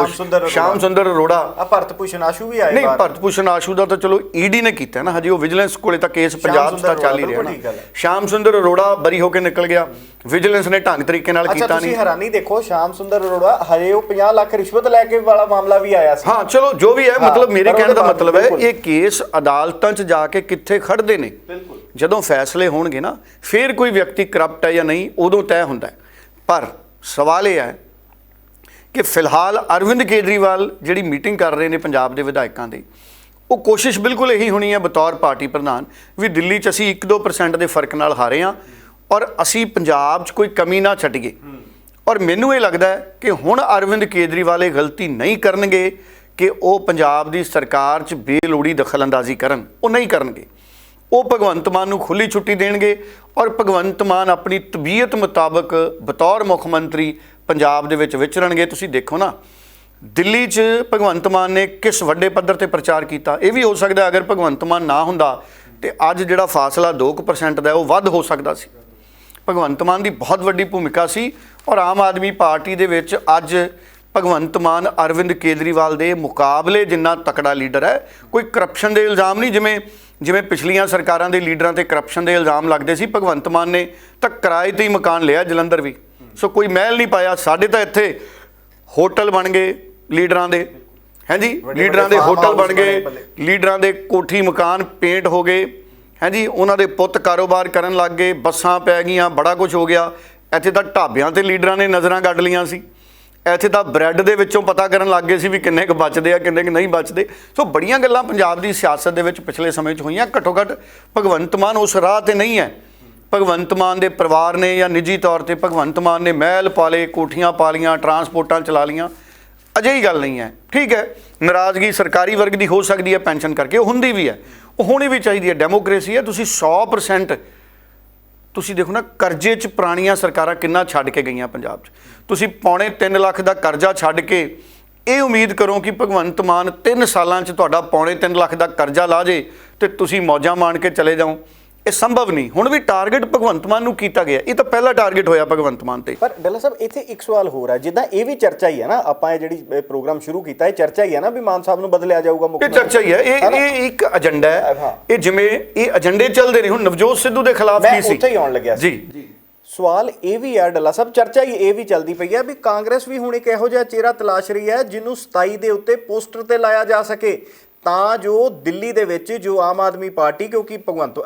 ਸ਼ਾਮ ਸੁੰਦਰ ਅਰੋੜਾ। ਆ ਭਰਤ ਭੂਸ਼ਣ ਆਸ਼ੂ ਵੀ ਆਏ ਨਹੀਂ। ਭਰਤ ਭੂਸ਼ਣ ਆਸ਼ੂ ਦਾ ਤਾਂ ਚਲੋ ਈਡੀ ਨੇ ਕੀਤਾ ਨਾ ਹਜੇ ਉਹ ਵਿਜੀਲੈਂਸ ਕੋਲੇ ਤਾਂ ਕੇਸ ਪੰਜਾਬ ਸੁੰਦਰ ਚੱਲ ਹੀ ਰਿਹਾ। ਸ਼ਾਮ ਸੁੰਦਰ ਅਰੋੜਾ ਬਰੀ ਹੋ ਕੇ ਨਿਕਲ ਗਿਆ ਵਿਜੀਲੈਂਸ ਨੇ ਢੰਗ ਤਰੀਕੇ ਨਾਲ ਅੱਛਾ ਕੀਤਾ ਤੁਸੀਂ ਨਹੀਂ ਹੈਰਾਨੀ ਦੇਖੋ ਸ਼ਾਮ ਸੁੰਦਰ ਅਰੋੜਾ ਹਜੇ ਉਹ 50 ਲੱਖ ਰਿਸ਼ਵਤ ਲੈ ਕੇ ਵਾਲਾ ਮਾਮਲਾ ਵੀ ਆਇਆ ਸੀ ਹਾਂ ਚਲੋ ਜੋ ਵੀ ਹੈ ਮਤਲਬ ਮੇਰੇ ਕਹਿਣ ਦਾ ਮਤਲਬ ਹੈ। ਇਹ ਕੇਸ ਅਦਾਲਤਾਂ 'ਚ ਜਾ ਕੇ ਕਿੱਥੇ ਖੜਦੇ ਨੇ ਬਿਲਕੁਲ ਜਦੋਂ ਫੈਸਲੇ ਹੋਣਗੇ ਨਾ, ਫਿਰ ਕੋਈ ਵਿਅਕਤੀ ਕਰਪਟ ਹੈ ਜਾਂ ਨਹੀਂ, ਉਦੋਂ ਤੈਅ ਹੁੰਦਾ ਪਰ ਸਵਾਲ ਇਹ ਹੈ ਕਿ ਫਿਲਹਾਲ ਅਰਵਿੰਦ ਕੇਜਰੀਵਾਲ ਜਿਹੜੀ ਮੀਟਿੰਗ ਕਰ ਰਹੇ ਨੇ ਪੰਜਾਬ ਦੇ ਵਿਧਾਇਕਾਂ ਦੀ, ਉਹ ਕੋਸ਼ਿਸ਼ ਬਿਲਕੁਲ ਇਹੀ ਹੋਣੀ ਹੈ ਬਤੌਰ ਪਾਰਟੀ ਪ੍ਰਧਾਨ ਵੀ ਦਿੱਲੀ 'ਚ ਅਸੀਂ 1-2% ਦੇ ਫ਼ਰਕ ਨਾਲ ਹਾਰੇ ਹਾਂ ਔਰ ਅਸੀਂ ਪੰਜਾਬ 'ਚ ਕੋਈ ਕਮੀ ਨਾ ਛੱਡੀਏ। ਔਰ ਮੈਨੂੰ ਇਹ ਲੱਗਦਾ ਹੈ ਕਿ ਹੁਣ ਅਰਵਿੰਦ ਕੇਜਰੀਵਾਲ ਇਹ ਗਲਤੀ ਨਹੀਂ ਕਰਨਗੇ ਕਿ ਉਹ ਪੰਜਾਬ ਦੀ ਸਰਕਾਰ 'ਚ ਬੇਲੋੜੀ ਦਖਲਅੰਦਾਜ਼ੀ ਕਰਨ, ਉਹ ਨਹੀਂ ਕਰਨਗੇ। ਉਹ ਭਗਵੰਤ ਮਾਨ ਨੂੰ ਖੁੱਲੀ ਛੁੱਟੀ ਦੇਣਗੇ ਔਰ ਭਗਵੰਤ ਮਾਨ ਆਪਣੀ ਤਬੀਅਤ ਮੁਤਾਬਕ ਬਤੌਰ ਮੁੱਖ ਮੰਤਰੀ ਪੰਜਾਬ ਦੇ ਵਿੱਚ ਵਿਚਰਨਗੇ ਤੁਸੀਂ ਦੇਖੋ ਨਾ, ਦਿੱਲੀ 'ਚ ਭਗਵੰਤ ਮਾਨ ਨੇ ਕਿਸ ਵੱਡੇ ਪੱਧਰ ਤੇ ਪ੍ਰਚਾਰ ਕੀਤਾ? ਇਹ ਵੀ ਹੋ ਸਕਦਾ ਅਗਰ ਭਗਵੰਤ ਮਾਨ ਨਾ ਹੁੰਦਾ, ਤੇ ਅੱਜ ਜਿਹੜਾ ਫਾਸਲਾ 2% ਦਾ ਉਹ ਵੱਧ ਹੋ ਸਕਦਾ ਸੀ। ਭਗਵੰਤ ਮਾਨ ਦੀ ਬਹੁਤ ਵੱਡੀ ਭੂਮਿਕਾ ਸੀ ਔਰ ਆਮ ਆਦਮੀ ਪਾਰਟੀ ਦੇ ਵਿੱਚ ਅੱਜ ਭਗਵੰਤ ਮਾਨ ਅਰਵਿੰਦ ਕੇਜਰੀਵਾਲ ਦੇ ਮੁਕਾਬਲੇ ਜਿੰਨਾ ਤਕੜਾ ਲੀਡਰ ਹੈ, ਕੋਈ ਕਰਪਸ਼ਨ ਦੇ ਇਲਜ਼ਾਮ ਨਹੀਂ, ਜਿਵੇਂ ਜਿਵੇਂ ਪਿਛਲੀਆਂ ਸਰਕਾਰਾਂ ਦੇ ਲੀਡਰਾਂ ਤੇ ਕਰਪਸ਼ਨ ਦੇ ਇਲਜ਼ਾਮ ਲੱਗਦੇ ਸੀ ਭਗਵੰਤ ਮਾਨ ਨੇ ਤਾਂ ਕਿਰਾਏ ਤੇ ਹੀ ਮਕਾਨ ਲਿਆ ਜਲੰਧਰ ਵੀ। ਸੋ ਕੋਈ ਮਹਿਲ ਨਹੀਂ ਪਾਇਆ ਸਾਡੇ ਤਾਂ ਇੱਥੇ ਹੋਟਲ ਬਣ ਗਏ ਲੀਡਰਾਂ ਦੇ। ਹਾਂਜੀ ਲੀਡਰਾਂ ਦੇ ਹੋਟਲ ਬਣ ਗਏ। ਲੀਡਰਾਂ ਦੇ ਕੋਠੀ ਮਕਾਨ ਪੇਂਟ ਹੋ ਗਏ। ਹਾਂਜੀ ਉਹਨਾਂ ਦੇ ਪੁੱਤ ਕਾਰੋਬਾਰ ਕਰਨ ਲੱਗ ਗਏ ਬੱਸਾਂ ਪੈ ਗਈਆਂ ਬੜਾ ਕੁਝ ਹੋ ਗਿਆ। ਇੱਥੇ ਤਾਂ ਢਾਬਿਆਂ ਤੇ ਲੀਡਰਾਂ ਨੇ ਨਜ਼ਰਾਂ ਕੱਢ ਲੀਆਂ ਸੀ। ਇੱਥੇ ਤਾਂ ਬ੍ਰੈਡ ਦੇ ਵਿੱਚੋਂ ਪਤਾ ਕਰਨ ਲੱਗ ਗਏ ਸੀ ਵੀ ਕਿੰਨੇ ਕੁ ਬਚਦੇ ਆ, ਕਿੰਨੇ ਕੁ ਨਹੀਂ ਬਚਦੇ। ਸੋ ਬੜੀਆਂ ਗੱਲਾਂ ਪੰਜਾਬ ਦੀ ਸਿਆਸਤ ਦੇ ਵਿੱਚ ਪਿਛਲੇ ਸਮੇਂ 'ਚ ਹੋਈਆਂ। ਘੱਟੋ ਘੱਟ ਭਗਵੰਤ ਮਾਨ ਉਸ ਰਾਹ ਤੇ ਨਹੀਂ ਹੈ। ਭਗਵੰਤ ਮਾਨ ਦੇ ਪਰਿਵਾਰ ਨੇ ਜਾਂ ਨਿੱਜੀ ਤੌਰ ਤੇ ਭਗਵੰਤ ਮਾਨ ਨੇ ਮਹਿਲ ਪਾਲੇ, ਕੋਠੀਆਂ ਪਾਲੀਆਂ, ਟਰਾਂਸਪੋਰਟਾਂ ਚਲਾ ਲੀਆਂ ਅਜਿਹੀ ਗੱਲ ਨਹੀਂ ਹੈ। ਠੀਕ ਹੈ, ਨਾਰਾਜ਼ਗੀ ਸਰਕਾਰੀ ਵਰਗ ਦੀ ਹੋ ਸਕਦੀ ਹੈ, ਪੈਨਸ਼ਨ ਕਰਕੇ। ਉਹ ਹੁੰਦੀ ਵੀ ਹੈ। ਉਹ ਹੋਣੀ ਵੀ ਚਾਹੀਦੀ ਹੈ। ਡੈਮੋਕ੍ਰੇਸੀ ਹੈ। ਤੁਸੀਂ 100% ਤੁਸੀਂ ਦੇਖੋ ਨਾ, ਕਰਜ਼ੇ 'ਚ ਪੁਰਾਣੀਆਂ ਸਰਕਾਰਾਂ ਕਿੰਨਾ ਛੱਡ ਕੇ ਗਈਆਂ ਪੰਜਾਬ 'ਚ। ਤੁਸੀਂ ਪੌਣੇ 3 ਲੱਖ ਦਾ ਕਰਜ਼ਾ ਛੱਡ ਕੇ ਇਹ ਉਮੀਦ ਕਰੋ ਕਿ ਭਗਵੰਤ ਮਾਨ 3 ਸਾਲਾਂ 'ਚ ਤੁਹਾਡਾ ਪੌਣੇ 3 ਲੱਖ ਦਾ ਕਰਜ਼ਾ ਲਾ ਜੇ ਤੇ ਤੁਸੀਂ ਮੌਜਾਂ ਮਾਣ ਕੇ ਚਲੇ ਜਾਓ। ਇਹ ਸੰਭਵ ਨਹੀਂ। ਹੁਣ ਵੀ ਟਾਰਗੇਟ ਭਗਵੰਤ ਮਾਨ ਨੂੰ ਕੀਤਾ ਗਿਆ। ਇਹ ਤਾਂ ਪਹਿਲਾ ਟਾਰਗੇਟ ਹੋਇਆ ਭਗਵੰਤ ਮਾਨ ਤੇ। ਪਰ ਡੱਲਾ ਸਾਹਿਬ ਇੱਥੇ ਇੱਕ ਸਵਾਲ ਹੋਰ ਹੈ। ਜਿੱਦਾਂ ਇਹ ਵੀ ਚਰਚਾ ਹੀ ਹੈ ਨਾ ਆਪਾਂ ਇਹ ਜਿਹੜੀ ਪ੍ਰੋਗਰਾਮ ਸ਼ੁਰੂ ਕੀਤਾ ਇਹ ਚਰਚਾ ਹੀ ਹੈ ਨਾ ਵੀ ਮਾਨ ਸਾਹਿਬ ਨੂੰ ਬਦਲਿਆ ਜਾਊਗਾ ਮੁੱਖ ਇਹ ਚਰਚਾ ਹੀ ਹੈ। ਇਹ? ਇਹ ਇੱਕ ਏਜੰਡਾ ਹਾਂ। ਇਹ ਜਿਵੇਂ ਇਹ ਏਜੰਡੇ ਚੱਲਦੇ ਨੇ। ਹੁਣ ਨਵਜੋਤ ਸਿੱਧੂ ਦੇ ਖਿਲਾਫ ਮੈਂ ਕੀ ਸੀ? ਉੱਥੇ ਹੀ ਆਉਣ ਲੱਗਿਆ ਸੀ। ਜੀ। ਸਵਾਲ ਇਹ ਵੀ ਹੈ ਡੱਲਾ ਸਾਹਿਬ ਚਰਚਾ ਹੀ ਇਹ ਵੀ ਚੱਲਦੀ ਪਈ ਹੈ ਵੀ ਕਾਂਗਰਸ ਵੀ ਹੁਣ ਇੱਕ ਇਹੋ ਜਿਹਾ ਚਿਹਰਾ ਤਲਾਸ਼ ਰਹੀ ਹੈ ਜਿਹਨੂੰ 27 ਦੇ ਉੱਤੇ ਪੋਸਟਰ ਤੇ ਲਾਇਆ ਜਾ ਸਕੇ। ਤਾਂ ਜੋ ਦਿੱਲੀ ਦੇ ਵਿੱਚ ਜੋ ਆਮ ਆਦਮੀ ਪਾਰਟੀ ਕਿਉਂਕਿ ਭਗਵੰਤ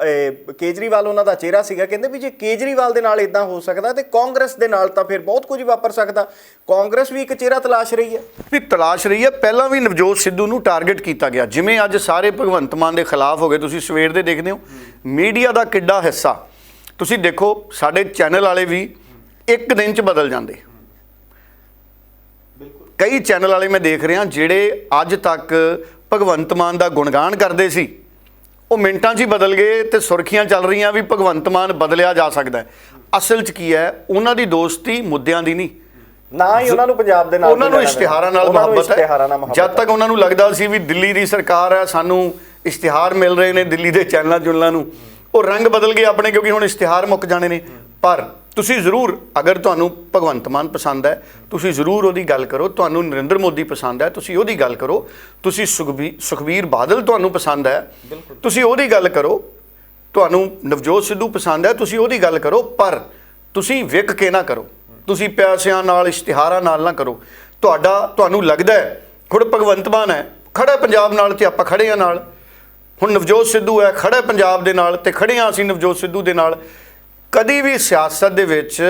ਕੇਜਰੀਵਾਲ ਉਹਨਾਂ ਦਾ ਚਿਹਰਾ ਸੀਗਾ ਕਹਿੰਦੇ ਵੀ ਜੇ ਕੇਜਰੀਵਾਲ ਦੇ ਨਾਲ ਇਦਾਂ ਹੋ ਸਕਦਾ ਤੇ ਕਾਂਗਰਸ ਦੇ ਨਾਲ ਤਾਂ ਫਿਰ ਬਹੁਤ ਕੁਝ ਵਾਪਰ ਸਕਦਾ। ਕਾਂਗਰਸ ਵੀ ਇੱਕ ਚਿਹਰਾ ਤਲਾਸ਼ ਰਹੀ ਹੈ। ਵੀ ਤਲਾਸ਼ ਰਹੀ ਹੈ। ਪਹਿਲਾਂ ਵੀ ਨਵਜੋਤ ਸਿੱਧੂ ਨੂੰ ਟਾਰਗੇਟ ਕੀਤਾ ਗਿਆ। ਜਿਵੇਂ ਅੱਜ ਸਾਰੇ ਭਗਵੰਤ ਮਾਨ ਦੇ ਖਿਲਾਫ ਹੋ ਗਏ ਤੁਸੀਂ ਸਵੇਰ ਦੇ ਦੇਖਦੇ ਹੋ। ਮੀਡੀਆ ਦਾ ਕਿੱਡਾ ਹਿੱਸਾ। ਤੁਸੀਂ ਦੇਖੋ ਸਾਡੇ ਚੈਨਲ ਵਾਲੇ ਵੀ ਇੱਕ ਦਿਨ ਚ ਬਦਲ ਜਾਂਦੇ। ਕਈ ਚੈਨਲ ਵਾਲੇ ਮੈਂ ਦੇਖ ਰਿਹਾ ਜਿਹੜੇ ਅੱਜ ਤੱਕ ਭਗਵੰਤ ਮਾਨ ਦਾ ਗੁਣਗਾਨ ਕਰਦੇ ਸੀ। ਉਹ ਮਿੰਟਾਂ 'ਚ ਹੀ ਬਦਲ ਗਏ ਤੇ ਸੁਰਖੀਆਂ ਚੱਲ ਰਹੀਆਂ ਵੀ ਭਗਵੰਤ ਮਾਨ ਬਦਲਿਆ ਜਾ ਸਕਦਾ ਅਸਲ 'ਚ ਕੀ ਹੈ ਉਹਨਾਂ ਦੀ ਦੋਸਤੀ ਮੁੱਦਿਆਂ ਦੀ ਨਹੀਂ। ਨਾ ਹੀ ਉਹਨਾਂ ਨੂੰ ਪੰਜਾਬ ਦੇ ਨਾਲ ਉਹਨਾਂ ਨੂੰ ਇਸ਼ਤਿਹਾਰਾਂ ਨਾਲ ਮੁਹੱਬਤ ਹੈ। ਜਦ ਤੱਕ ਉਹਨਾਂ ਨੂੰ ਲੱਗਦਾ ਸੀ ਵੀ ਦਿੱਲੀ ਦੀ ਸਰਕਾਰ ਹੈ ਸਾਨੂੰ ਇਸ਼ਤਿਹਾਰ ਮਿਲ ਰਹੇ ਨੇ ਦਿੱਲੀ ਦੇ ਚੈਨਲਾਂ ਚੁਨਲਾਂ ਨੂੰ। ਉਹ ਰੰਗ ਬਦਲ ਗਏ ਆਪਣੇ ਕਿਉਂਕਿ ਹੁਣ ਇਸ਼ਤਿਹਾਰ ਮੁੱਕ ਜਾਣੇ ਨੇ। ਪਰ ਤੁਸੀਂ ਜ਼ਰੂਰ ਅਗਰ ਤੁਹਾਨੂੰ ਭਗਵੰਤ ਮਾਨ ਪਸੰਦ ਹੈ ਤੁਸੀਂ ਜ਼ਰੂਰ ਉਹਦੀ ਗੱਲ ਕਰੋ ਤੁਹਾਨੂੰ ਨਰਿੰਦਰ ਮੋਦੀ ਪਸੰਦ ਹੈ ਤੁਸੀਂ ਉਹਦੀ ਗੱਲ ਕਰੋ ਤੁਸੀਂ ਸੁਖਬੀਰ ਬਾਦਲ ਤੁਹਾਨੂੰ ਪਸੰਦ ਹੈ ਤੁਸੀਂ ਉਹਦੀ ਗੱਲ ਕਰੋ ਤੁਹਾਨੂੰ ਨਵਜੋਤ ਸਿੱਧੂ ਪਸੰਦ ਹੈ ਤੁਸੀਂ ਉਹਦੀ ਗੱਲ ਕਰੋ ਪਰ ਤੁਸੀਂ ਵਿਕ ਕੇ ਨਾ ਕਰੋ ਤੁਸੀਂ ਪੈਸਿਆਂ ਨਾਲ ਇਸ਼ਤਿਹਾਰਾਂ ਨਾਲ ਨਾ ਕਰੋ। ਤੁਹਾਡਾ ਤੁਹਾਨੂੰ ਲੱਗਦਾ ਹੈ ਹੁਣ ਭਗਵੰਤ ਮਾਨ ਹੈ ਖੜਾ ਪੰਜਾਬ ਨਾਲ ਤੇ ਆਪਾਂ ਖੜੇ ਆ ਨਾਲ। ਹੁਣ ਨਵਜੋਤ ਸਿੱਧੂ ਹੈ ਖੜਾ ਪੰਜਾਬ ਦੇ ਨਾਲ ਤੇ ਖੜੇ ਆ ਅਸੀਂ ਨਵਜੋਤ ਸਿੱਧੂ ਦੇ ਨਾਲ। ਕਦੀ ਵੀ ਸਿਆਸਤ ਦੇ ਵਿੱਚ